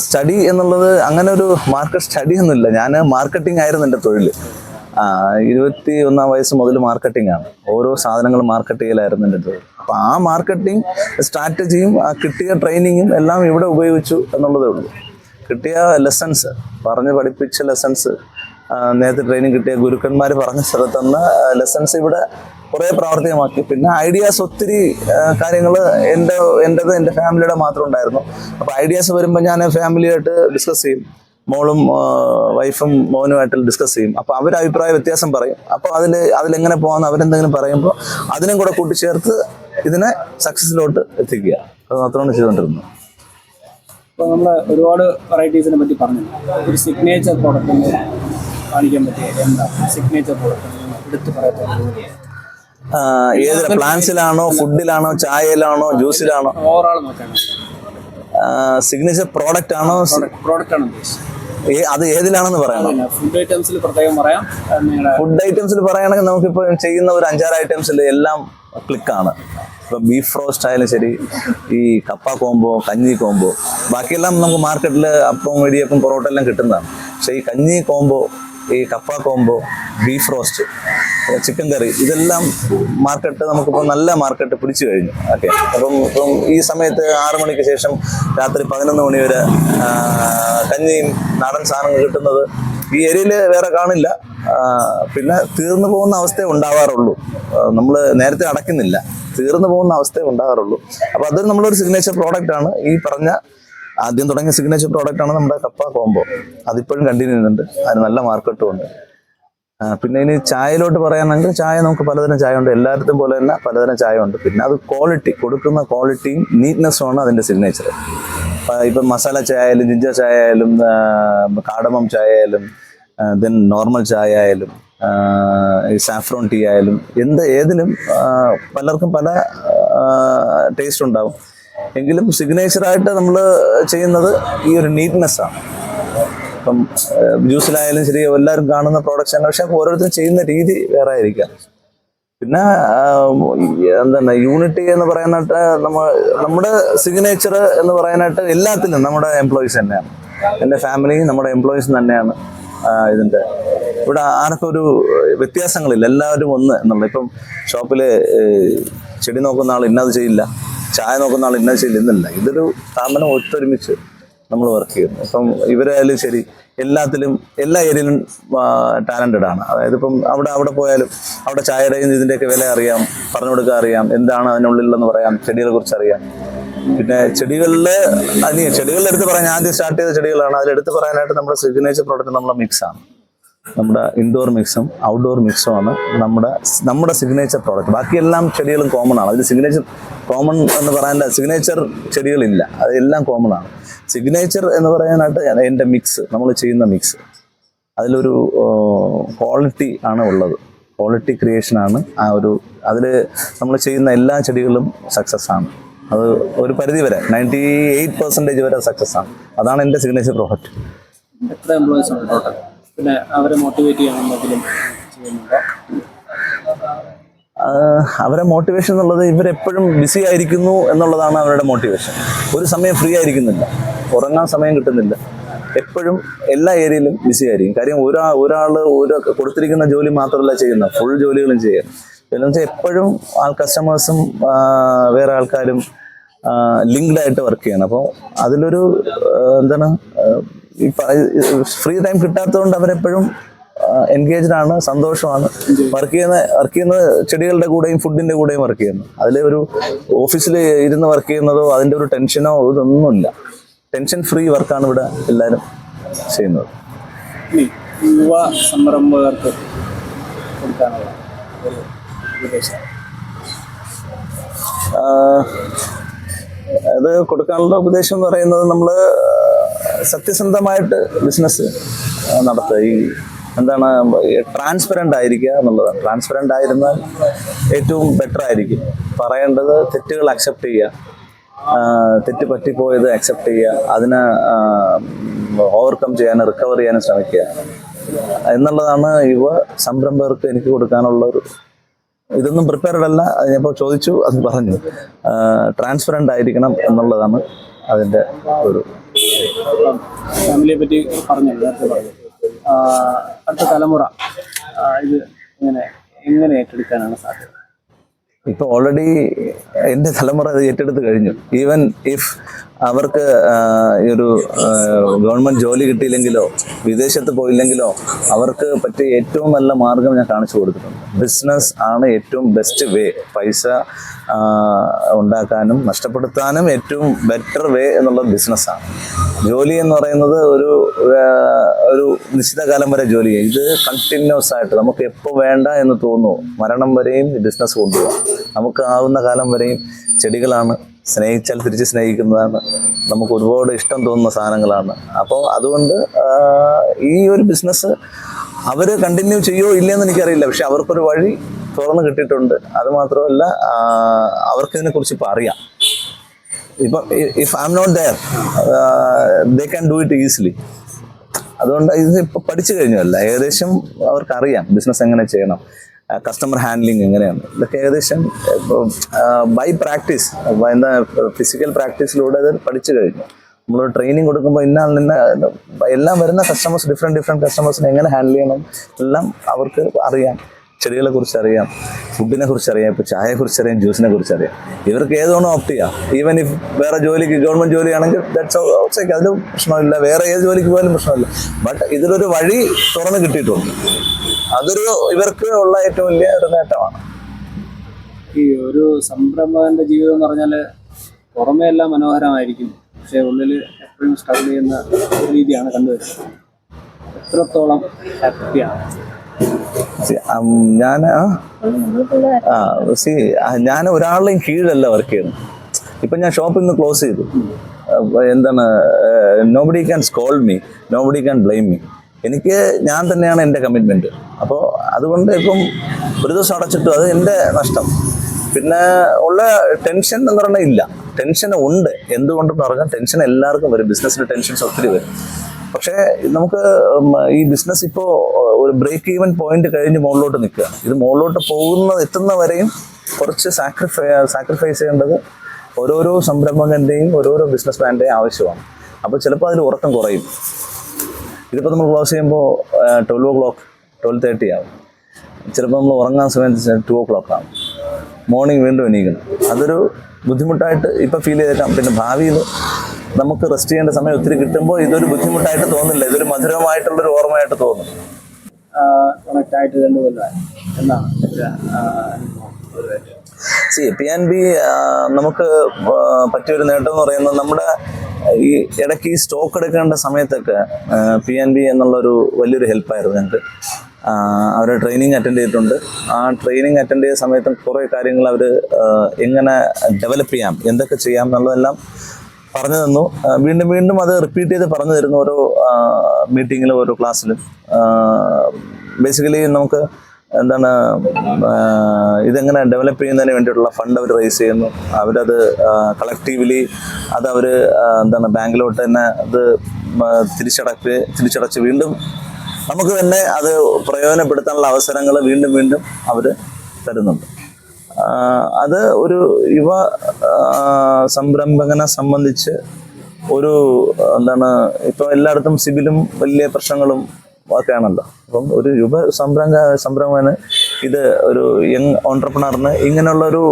സ്റ്റഡി എന്നുള്ളത് അങ്ങനെ ഒരു മാർക്കറ്റ് സ്റ്റഡി ഒന്നുമില്ല. ഞാൻ മാർക്കറ്റിംഗ് ആയിരുന്നു എന്റെ തൊഴിൽ ഇരുപത്തി ഒന്നാം വയസ്സ് മുതൽ മാർക്കറ്റിംഗ് ആണ്. ഓരോ സാധനങ്ങളും മാർക്കറ്റ് ചെയ്യലായിരുന്നു എന്റെ അടുത്ത്. അപ്പോൾ ആ മാർക്കറ്റിംഗ് സ്ട്രാറ്റജിയും ആ കിട്ടിയ ട്രെയിനിങ്ങും എല്ലാം ഇവിടെ ഉപയോഗിച്ചു എന്നുള്ളതേ ഉള്ളൂ. കിട്ടിയ ലെസൺസ് പറഞ്ഞ് പഠിപ്പിച്ച ലെസൺസ് നേരത്തെ ട്രെയിനിങ് കിട്ടിയ ഗുരുക്കന്മാർ പറഞ്ഞ സ്ഥലത്തുനിന്ന് ലെസൺസ് ഇവിടെ കുറേ പ്രാവർത്തികമാക്കി. പിന്നെ ഐഡിയാസ് ഒത്തിരി കാര്യങ്ങൾ എന്റെ എന്റെത് എന്റെ ഫാമിലിയുടെ മാത്രം ഉണ്ടായിരുന്നു. അപ്പോൾ ഐഡിയാസ് വരുമ്പോൾ ഞാൻ ഫാമിലിയായിട്ട് ഡിസ്കസ് ചെയ്യും. മോളും വൈഫും മോനുമായിട്ട് ഡിസ്കസ് ചെയ്യും. അപ്പോൾ അവർ അഭിപ്രായ വ്യത്യാസം പറയും. അപ്പോൾ അതിൽ അതിലെങ്ങനെ പോകാമെന്ന് അവരെന്തെങ്കിലും പറയുമ്പോൾ അതിനും കൂടെ കൂട്ടിച്ചേർത്ത് ഇതിനെ സക്സസിലോട്ട് എത്തിക്കുക. അത് മാത്രമാണ് ചെയ്തുകൊണ്ടിരുന്നത്. ഇപ്പോൾ നമ്മൾ ഒരുപാട് വെറൈറ്റീസിനെ പറ്റി പറഞ്ഞു ഒരു സിഗ്നേച്ചർ പ്രോഡക്റ്റ് കാണിക്കാൻ പറ്റിയ എന്താ? സിഗ്നേച്ചർ പ്രോഡക്റ്റ് എടുത്ത് പറയത്തുള്ളത് ഏത് പ്ലാൻസിലാണോ ഫുഡിലാണോ ചായയിലാണോ ജ്യൂസിലാണോ ഓവറാൾ നോക്കുകയാണ് സിഗ്നേച്ചർ പ്രോഡക്റ്റ് ആണോ? പ്രോഡക്റ്റ് ആണ് അത് ഏതിലാണെന്ന് പറയണം ഫുഡ് ഐറ്റംസിൽ പ്രത്യേകം പറയാം. ഫുഡ് ഐറ്റംസിൽ പറയുകയാണെങ്കിൽ നമുക്കിപ്പോൾ ചെയ്യുന്ന ഒരു അഞ്ചാറ് ഐറ്റംസിൽ എല്ലാം ക്ലിക്കാണ് ഇപ്പം ബീഫ് റോസ്റ്റ് ആയാലും ശരി ഈ കപ്പ കോംബോ കഞ്ഞി കോംബോ ബാക്കിയെല്ലാം നമുക്ക് മാർക്കറ്റിൽ അപ്പം ഇടിയപ്പം പൊറോട്ട എല്ലാം കിട്ടുന്നതാണ്. പക്ഷേ ഈ കഞ്ഞി കോംബോ ഈ കപ്പ combo beef roast chicken curry ഇതെല്ലാം മാർക്കറ്റ് നമുക്കിപ്പോൾ നല്ല മാർക്കറ്റ് പിടിച്ചു കഴിഞ്ഞു. ഓക്കെ അപ്പം ഇപ്പം ഈ സമയത്ത് ആറു മണിക്ക് ശേഷം രാത്രി പതിനൊന്ന് മണി വരെ കഞ്ഞിയും നാടൻ സാധനങ്ങൾ കിട്ടുന്നത് ഈ ഏരിയയിൽ വേറെ കാണില്ല. പിന്നെ തീർന്നു പോകുന്ന അവസ്ഥ ഉണ്ടാവാറുള്ളൂ. നമ്മൾ നേരത്തെ അടയ്ക്കുന്നില്ല. തീർന്നു പോകുന്ന അവസ്ഥ ഉണ്ടാകാറുള്ളൂ അപ്പോൾ അതൊരു നമ്മളൊരു സിഗ്നേച്ചർ പ്രോഡക്റ്റ് ആണ്. ഈ പറഞ്ഞ ആദ്യം തുടങ്ങിയ സിഗ്നേച്ചർ പ്രോഡക്റ്റ് ആണ് നമ്മുടെ കപ്പ കോംബോ അതിപ്പോഴും കണ്ടിന്യൂ ചെയ്യുന്നുണ്ട് അതിന് നല്ല മാർക്കറ്റും ഉണ്ട്. പിന്നെ ഇനി ചായയിലോട്ട് പറയാനാണെങ്കിൽ ചായ നമുക്ക് പലതരം ചായ ഉണ്ട്. എല്ലായിടത്തും പോലെ തന്നെ പലതരം ചായ ഉണ്ട്. പിന്നെ അത് ക്വാളിറ്റി കൊടുക്കുന്ന ക്വാളിറ്റിയും നീറ്റ്നെസ്സും ആണ് അതിന്റെ സിഗ്നേച്ചർ ഇപ്പം മസാല ചായ ആയാലും ജിഞ്ചർ ചായ ആയാലും കാടമം ചായ ആയാലും ദെൻ നോർമൽ ചായ ആയാലും സാഫ്രോൺ ടീ ആയാലും എന്ത് ഏതിലും പലർക്കും പല ടേസ്റ്റ് ഉണ്ടാവും. എങ്കിലും സിഗ്നേച്ചറായിട്ട് നമ്മൾ ചെയ്യുന്നത് ഈ ഒരു നീറ്റ്നെസ് ആണ്. ഇപ്പം ജ്യൂസിലായാലും ശരി എല്ലാവരും കാണുന്ന പ്രോഡക്റ്റ്സ് ആണ് പക്ഷെ ഓരോരുത്തരും ചെയ്യുന്ന രീതി വേറെ ആയിരിക്കാം. പിന്നെ എന്താണ് യൂണിറ്റി എന്ന് പറയാനായിട്ട് നമ്മ നമ്മുടെ സിഗ്നേച്ചർ എന്ന് പറയാനായിട്ട് എല്ലാത്തിലും നമ്മുടെ എംപ്ലോയീസ് തന്നെയാണ്. എന്റെ ഫാമിലി നമ്മുടെ എംപ്ലോയീസ് തന്നെയാണ് ഇതിന്റെ. ഇവിടെ ആർക്കും ഒരു വ്യത്യാസങ്ങളില്ല എല്ലാവരും ഒന്ന് എന്നുള്ളത് ഇപ്പം ഷോപ്പിൽ ചെടി നോക്കുന്ന ആൾ ഇന്നത് ചെയ്യില്ല. ചായ നോക്കുന്ന ആൾ ഇന്ന ശരി എന്നില്ല ഇതൊരു സ്ഥാപനം ഒത്തൊരുമിച്ച് നമ്മൾ വർക്ക് ചെയ്യുന്നു. ഇപ്പം ഇവരായാലും ശരി എല്ലാത്തിലും എല്ലാ ഏരിയയിലും ടാലന്റഡ് ആണ്. അതായത് ഇപ്പം അവിടെ അവിടെ പോയാലും അവിടെ ചായയുടെയും ഇതിന്റെയൊക്കെ വില അറിയാം പറഞ്ഞു കൊടുക്കാൻ അറിയാം എന്താണ് അതിനുള്ളിലെന്ന് പറയാം ചെടികളെ കുറിച്ച് അറിയാം. പിന്നെ ചെടികളിൽ അതിന് ചെടികളിലെടുത്ത് പറയാൻ ആദ്യം സ്റ്റാർട്ട് ചെയ്ത ചെടികളാണ്. അതിലെടുത്ത് പറയാനായിട്ട് നമ്മുടെ സിഗ്നേച്ചർ പ്രോഡക്റ്റ് നമ്മുടെ മിക്സ് ആണ്. നമ്മുടെ ഇൻഡോർ മിക്സും ഔട്ട്ഡോർ മിക്സും ആണ് നമ്മുടെ നമ്മുടെ സിഗ്നേച്ചർ പ്രോഡക്റ്റ് ബാക്കിയെല്ലാം ചെടികളും കോമൺ ആണ്. അതിൽ സിഗ്നേച്ചർ കോമൺ എന്ന് പറയാനുള്ള സിഗ്നേച്ചർ ചെടികളില്ല. അതെല്ലാം കോമൺ ആണ്. സിഗ്നേച്ചർ എന്ന് പറയാനായിട്ട് എന്റെ മിക്സ് നമ്മൾ ചെയ്യുന്ന മിക്സ് അതിലൊരു ക്വാളിറ്റി ആണ് ഉള്ളത്. ക്വാളിറ്റി ക്രിയേഷൻ ആണ് ആ ഒരു അതിൽ നമ്മൾ ചെയ്യുന്ന എല്ലാ ചെടികളും സക്സസ് ആണ്. അത് ഒരു പരിധി വരെ നയന്റി എയ്റ്റ് പെർസെന്റേജ് വരെ സക്സസ് ആണ്. അതാണ് എന്റെ സിഗ്നേച്ചർ പ്രോഡക്റ്റ് എത്ര എംപ്ലോയീസ് ഉണ്ട് ടോട്ടൽ പിന്നെ അവരെ മോട്ടിവേറ്റ് ചെയ്യാൻ എന്തെങ്കിലും ചെയ്യുന്നുണ്ടോ? അവരെ മോട്ടിവേഷൻ എന്നുള്ളത് ഇവരെപ്പോഴും ബിസി ആയിരിക്കുന്നു എന്നുള്ളതാണ് അവരുടെ മോട്ടിവേഷൻ ഒരു സമയം ഫ്രീ ആയിരിക്കുന്നില്ല. ഉറങ്ങാൻ സമയം കിട്ടുന്നില്ല. എപ്പോഴും എല്ലാ ഏരിയയിലും ബിസി ആയിരിക്കും. കാര്യം ഒരാ ഒരാൾ ഒരു കൊടുത്തിരിക്കുന്ന ജോലി മാത്രമല്ല ചെയ്യുന്നത്. ഫുൾ ജോലികളും ചെയ്യുക. എന്ന് വെച്ചാൽ എപ്പോഴും ആൾ കസ്റ്റമേഴ്സും വേറെ ആൾക്കാരും ലിങ്ക്ഡ് ആയിട്ട് വർക്ക് ചെയ്യണം. അപ്പോൾ അതിലൊരു എന്താണ് ഈ ഫ്രീ ടൈം കിട്ടാത്തതുകൊണ്ട് അവരെപ്പോഴും എൻഗേജ്ഡ് ആണ് സന്തോഷമാണ്. വർക്ക് ചെയ്യുന്ന വർക്ക് ചെയ്യുന്ന ചെടികളുടെ കൂടെയും ഫുഡിന്റെ കൂടെയും വർക്ക് ചെയ്യുന്നു. അതിൽ ഒരു ഓഫീസിൽ ഇരുന്ന് വർക്ക് ചെയ്യുന്നതോ അതിന്റെ ഒരു ടെൻഷനോ ഇതൊന്നുമില്ല. ടെൻഷൻ ഫ്രീ വർക്കാണ് ഇവിടെ എല്ലാവരും ചെയ്യുന്നത്. യുവ സംരംഭകർക്ക് കൊടുക്കാനുള്ള ഒരു ഉപദേശം. അത് കൊടുക്കാനുള്ള ഉപദേശം എന്ന് പറയുന്നത് നമ്മൾ സത്യസന്ധമായിട്ട് ബിസിനസ് നടത്തുക. ഈ എന്താണ് ട്രാൻസ്പെറന്റ് ആയിരിക്കുക എന്നുള്ളതാണ്. ട്രാൻസ്പെറന്റ് ആയിരുന്നാൽ ഏറ്റവും ബെറ്റർ ആയിരിക്കും. പറയേണ്ടത് തെറ്റുകൾ അക്സെപ്റ്റ് ചെയ്യുക. തെറ്റ് പറ്റിപ്പോയത് അക്സെപ്റ്റ് ചെയ്യുക. അതിനെ ഓവർകം ചെയ്യാൻ റിക്കവർ ചെയ്യാനും ശ്രമിക്കുക. എന്നുള്ളതാണ് യുവ സംരംഭകർക്ക് എനിക്ക് കൊടുക്കാനുള്ള ഒരു ഇതൊന്നും പ്രിപ്പയർഡ് അല്ല. ഞാനിപ്പോൾ ചോദിച്ചു അത് പറഞ്ഞു. ട്രാൻസ്പെറന്റ് ആയിരിക്കണം എന്നുള്ളതാണ് അതിന്റെ ഒരു ഫാമിലിയെ പറ്റി പറഞ്ഞു നേരത്തെ പറഞ്ഞു. അടുത്ത തലമുറ ഇത് ഇങ്ങനെ എങ്ങനെ ഏറ്റെടുക്കാനാണ് സാധ്യത? ഇപ്പോൾ ഓൾറെഡി എന്റെ തലമുറ അത് ഏറ്റെടുത്ത് കഴിഞ്ഞു. ഈവൻ ഇഫ് അവർക്ക് ഈ ഒരു ഗവൺമെന്റ് ജോലി കിട്ടിയില്ലെങ്കിലോ വിദേശത്ത് പോയില്ലെങ്കിലോ അവർക്ക് പറ്റിയ ഏറ്റവും നല്ല മാർഗം ഞാൻ കാണിച്ചു കൊടുത്തിട്ടുണ്ട്. ബിസിനസ് ആണ് ഏറ്റവും ബെസ്റ്റ് വേ പൈസ ഉണ്ടാക്കാനും നഷ്ടപ്പെടുത്താനും ഏറ്റവും ബെറ്റർ വേ എന്നുള്ളത് ബിസിനസ്സാണ് ജോലി എന്ന് പറയുന്നത് ഒരു ഒരു നിശ്ചിത കാലം വരെ ജോലി ചെയ്യും. ഇത് കണ്ടിന്യൂസ് ആയിട്ട് നമുക്ക് എപ്പോൾ വേണ്ട എന്ന് തോന്നുന്നു. മരണം വരെയും ബിസിനസ് കൊണ്ടുപോകാം. നമുക്ക് ആവുന്ന കാലം വരെയും ചെടികളാണ് സ്നേഹിച്ചാൽ തിരിച്ച് സ്നേഹിക്കുന്നതാണ്. നമുക്ക് ഒരുപാട് ഇഷ്ടം തോന്നുന്ന സാധനങ്ങളാണ്. അപ്പോൾ അതുകൊണ്ട് ഈ ഒരു ബിസിനസ് അവർ കണ്ടിന്യൂ ചെയ്യോ ഇല്ലയെന്ന് എനിക്കറിയില്ല. പക്ഷെ അവർക്കൊരു വഴി തുറന്ന് കിട്ടിയിട്ടുണ്ട്. അത് മാത്രമല്ല ആഹ്, അവർക്കിതിനെ കുറിച്ച് ഇപ്പോൾ അറിയാം. ഇപ്പം if I'm not there they can do it easily അതുകൊണ്ട് ഇത് ഇപ്പം പഠിച്ചു കഴിഞ്ഞല്ല ഏകദേശം അവർക്കറിയാം ബിസിനസ് എങ്ങനെ ചെയ്യണം. കസ്റ്റമർ ഹാൻഡ്ലിങ് എങ്ങനെയാണ്? ഇതൊക്കെ ഏകദേശം ബൈ പ്രാക്ടീസ് എന്താ ഫിസിക്കൽ പ്രാക്ടീസിലൂടെ അത് പഠിച്ചു കഴിഞ്ഞു. നമ്മൾ ട്രെയിനിങ് കൊടുക്കുമ്പോൾ ഇന്ന ഇന്ന എല്ലാം വരുന്ന കസ്റ്റമേഴ്സ് ഡിഫറെന്റ് ഡിഫറെന്റ് കസ്റ്റമേഴ്സിനെ എങ്ങനെ ഹാൻഡിൽ ചെയ്യണം എല്ലാം അവർക്ക് അറിയാം. ചെടികളെ കുറിച്ച് അറിയാം ഫുഡിനെ കുറിച്ച് അറിയാം ഇപ്പോൾ ചായയെ കുറിച്ച് അറിയാം ജ്യൂസിനെ കുറിച്ച് അറിയാം. ഇവർക്ക് ഏതോണോ ഓപ്റ്റ് ചെയ്യാം. ഈവൻ ഇഫ് വേറെ ജോലിക്ക് ഗവൺമെന്റ് ജോലിയാണെങ്കിൽ ദാറ്റ്സ് ഔട്ട്സൈക്ക് അതിലും പ്രശ്നമില്ല. വേറെ ഏത് ജോലിക്ക് പോയാലും പ്രശ്നമില്ല. ബട്ട് ഇതിലൊരു വഴി തുറന്ന് കിട്ടിയിട്ടുണ്ട്. അതൊരു ഇവർക്ക് ഉള്ള ഏറ്റവും വലിയ ഒരു നേട്ടമാണ്. ഈ ഒരു സംരംഭകന്റെ ജീവിതം എന്ന് പറഞ്ഞാൽ പുറമേ എല്ലാം മനോഹരമായിരിക്കും. പക്ഷെ ഉള്ളിൽ എപ്പോഴും സ്ട്രഗിൾ ചെയ്യുന്ന രീതിയാണ് കണ്ടുവരുന്നത്. എത്രത്തോളം ഹാപ്പിയാണ് ഞാൻ ആ? സി ഞാൻ ഒരാളുടെയും കീഴിലല്ല വർക്ക് ചെയ്യുന്നത്. ഇപ്പം ഞാൻ ഷോപ്പിൽ നിന്ന് ക്ലോസ് ചെയ്തു. എന്താണ് nobody can scold me nobody can blame me എനിക്ക് ഞാൻ തന്നെയാണ് എന്റെ കമ്മിറ്റ്മെന്റ് അപ്പോൾ അതുകൊണ്ട് ഇപ്പം ഒരു ദിവസം അടച്ചിട്ടു അത് എന്റെ നഷ്ടം. പിന്നെ ഉള്ള ടെൻഷൻ എന്ന് പറഞ്ഞാൽ ഇല്ല. ടെൻഷൻ ഉണ്ട്. എന്തുകൊണ്ടെന്ന് പറഞ്ഞാൽ ടെൻഷൻ എല്ലാവർക്കും വരും. ബിസിനസ്സിൽ ടെൻഷൻസ് ഒത്തിരി വരും. പക്ഷേ നമുക്ക് ഈ ബിസിനസ് ഇപ്പോൾ ഒരു ബ്രേക്ക് ഈവൻ പോയിന്റ് കഴിഞ്ഞ് മുകളിലോട്ട് നിൽക്കുകയാണ്. ഇത് മുകളിലോട്ട് പോകുന്നത് എത്തുന്ന വരെയും കുറച്ച് സാക്രിഫൈ സാക്രിഫൈസ് ചെയ്യേണ്ടത് ഓരോരോ സംരംഭകന്റെയും ഓരോരോ ബിസിനസ് മാന്റെയും ആവശ്യമാണ്. അപ്പോൾ ചിലപ്പോൾ അതിൽ ഉറക്കം കുറയും. ഇതിപ്പോൾ നമ്മൾ ക്ലോസ് ചെയ്യുമ്പോൾ twelve o'clock twelve thirty ആവും. ചിലപ്പോൾ നമ്മൾ ഉറങ്ങാൻ സമയത്ത് ടു ഓ ക്ലോക്ക് ആവും. മോർണിംഗ് വീണ്ടും എണീക്കണം അതൊരു ബുദ്ധിമുട്ടായിട്ട് ഇപ്പോൾ ഫീൽ ചെയ്തേക്കാം പിന്നെ ഭാവിയിൽ നമുക്ക് റെസ്റ്റ് ചെയ്യേണ്ട സമയം ഒത്തിരി കിട്ടുമ്പോൾ ഇതൊരു ബുദ്ധിമുട്ടായിട്ട് തോന്നില്ല. ഇതൊരു മധുരമായിട്ടുള്ളൊരു ഓർമ്മയായിട്ട് തോന്നും. കണക്ട് ആയിട്ട് രണ്ട് കൊല്ലമായി എന്നാണ്? സി പി എൻ ബി നമുക്ക് പറ്റിയൊരു നേട്ടം എന്ന് പറയുന്നത് നമ്മുടെ ഈ ഇടയ്ക്ക് ഈ സ്റ്റോക്ക് എടുക്കേണ്ട സമയത്തൊക്കെ പി എൻ ബി എന്നുള്ളൊരു വലിയൊരു ഹെൽപ്പായിരുന്നു ഞങ്ങൾക്ക്. അവരുടെ ട്രെയിനിങ് അറ്റൻഡ് ചെയ്തിട്ടുണ്ട്. ആ ട്രെയിനിങ് അറ്റൻഡ് ചെയ്ത സമയത്തും കുറേ കാര്യങ്ങൾ അവർ എങ്ങനെ ഡെവലപ്പ് ചെയ്യാം എന്തൊക്കെ ചെയ്യാം എന്നുള്ളതെല്ലാം പറഞ്ഞു തന്നു. വീണ്ടും വീണ്ടും അത് റിപ്പീറ്റ് ചെയ്ത് പറഞ്ഞു തരുന്നു ഓരോ മീറ്റിങ്ങിലും ഓരോ ക്ലാസ്സിലും ബേസിക്കലി നമുക്ക് എന്താണ് ഇതെങ്ങനെ ഡെവലപ്പ് ചെയ്യുന്നതിന് വേണ്ടിയിട്ടുള്ള ഫണ്ട് അവർ റേസ് ചെയ്യുന്നു. അവരത് കളക്റ്റീവ്ലി അത് അവർ എന്താണ് ബാങ്കിലോട്ട് തന്നെ അത് തിരിച്ചടച്ച് തിരിച്ചടച്ച് വീണ്ടും നമുക്ക് തന്നെ അത് പ്രയോജനപ്പെടുത്താനുള്ള അവസരങ്ങൾ വീണ്ടും വീണ്ടും അവർ തരുന്നുണ്ട്. അത് ഒരു യുവ സംരംഭകനെ സംബന്ധിച്ച് ഒരു എന്താണ് ഇപ്പം എല്ലായിടത്തും സിബിലും വലിയ പ്രശ്നങ്ങളും ഒക്കെയാണല്ലോ. അപ്പം ഒരു യുവ സംരംഭ സംരംഭകന് ഇത് ഒരു യങ് ഓണ്ടർപ്രണറിന് ഇങ്ങനെയുള്ള ഒരു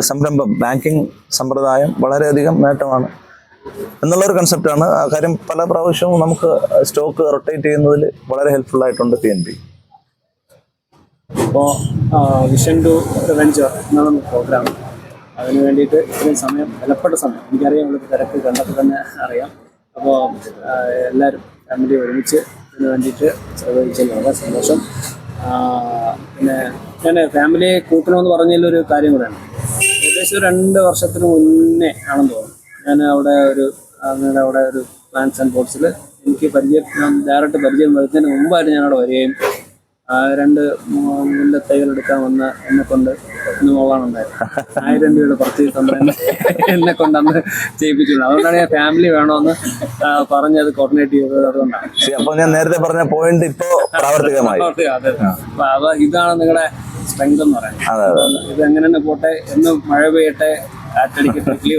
സംരംഭം ബാങ്കിങ് സമ്പ്രദായം വളരെയധികം നേട്ടമാണ് എന്നുള്ളൊരു കൺസെപ്റ്റാണ് കാര്യം പല പ്രാവശ്യവും നമുക്ക് സ്റ്റോക്ക് റൊട്ടേറ്റ് ചെയ്യുന്നതിൽ വളരെ ഹെൽപ്ഫുൾ ആയിട്ടുണ്ട് പി എൻ ബി അപ്പോൾ വിഷൻ ടു വെഞ്ചർ എന്നുള്ള പ്രോഗ്രാം അതിന് വേണ്ടിയിട്ട് ഇത്രയും സമയം വിലപ്പെട്ട സമയം. എനിക്കറിയാം ഇവിടുത്തെ തിരക്ക് കണ്ടപ്പോൾ തന്നെ അറിയാം. അപ്പോൾ എല്ലാവരും ഫാമിലി ഒരുമിച്ച് ഇതിന് വേണ്ടിയിട്ട് ചെലവഴിച്ചതിൽ വളരെ സന്തോഷം. പിന്നെ ഞാൻ ഫാമിലിയെ കൂട്ടണമെന്ന് പറഞ്ഞതിലൊരു കാര്യം കൂടെയാണ് ഏകദേശം രണ്ട് വർഷത്തിന് മുന്നേ ആണെന്ന് തോന്നുന്നു. ഞാൻ അവിടെ ഒരു അവിടെ ഒരു പ്ലാൻസ് ആൻഡ് ബോർഡ്സിൽ എനിക്ക് പരിചയം ഞാൻ ഡയറക്റ്റ് പരിചയം വരുന്നതിന് മുമ്പായിട്ട് ഞാൻ അവിടെ വരികയും രണ്ട് മുല്ല തൈകൾ എടുക്കാൻ വന്ന എന്നെ കൊണ്ട് പോകാനുണ്ടായിരുന്നു ആയിരം രൂപയുടെ പർച്ചേസ് തന്നെ എന്നെ കൊണ്ട് അന്ന് ചെയ്യിപ്പിച്ചിട്ടുണ്ട് അതുകൊണ്ടാണ് ഞാൻ ഫാമിലി വേണമെന്ന് ആ, പറഞ്ഞ് അത് കോർഡിനേറ്റ് ചെയ്തത് അതുകൊണ്ടാണ്. അപ്പൊ ഞാൻ നേരത്തെ പറഞ്ഞ പോയിന്റ് ഇപ്പോ പ്രാവർത്തികമായി. അതെ. അപ്പൊ ഇതാണ് നിങ്ങളുടെ സ്ട്രെങ്ത് എന്ന് പറയുന്നത് ഇത് എങ്ങനെ തന്നെ പോട്ടെ എന്ന് മഴ പെയ്യട്ടെ കാറ്റടിക്കട്ടെ കിളി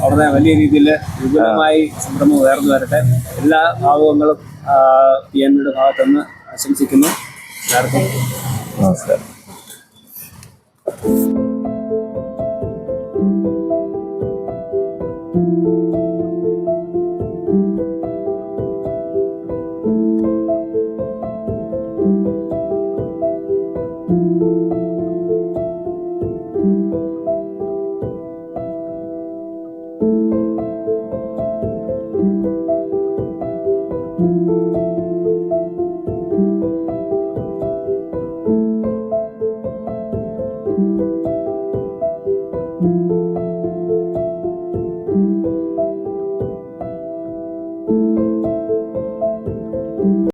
അവിടെ വലിയ രീതിയിൽ വിപുലമായി സംരംഭം ഉയർന്നു വരട്ടെ. എല്ലാ ഭാഗങ്ങളും പി എൻ ഭാഗത്തുനിന്ന് ആശംസിക്കുന്നു. നമസ്കാരം.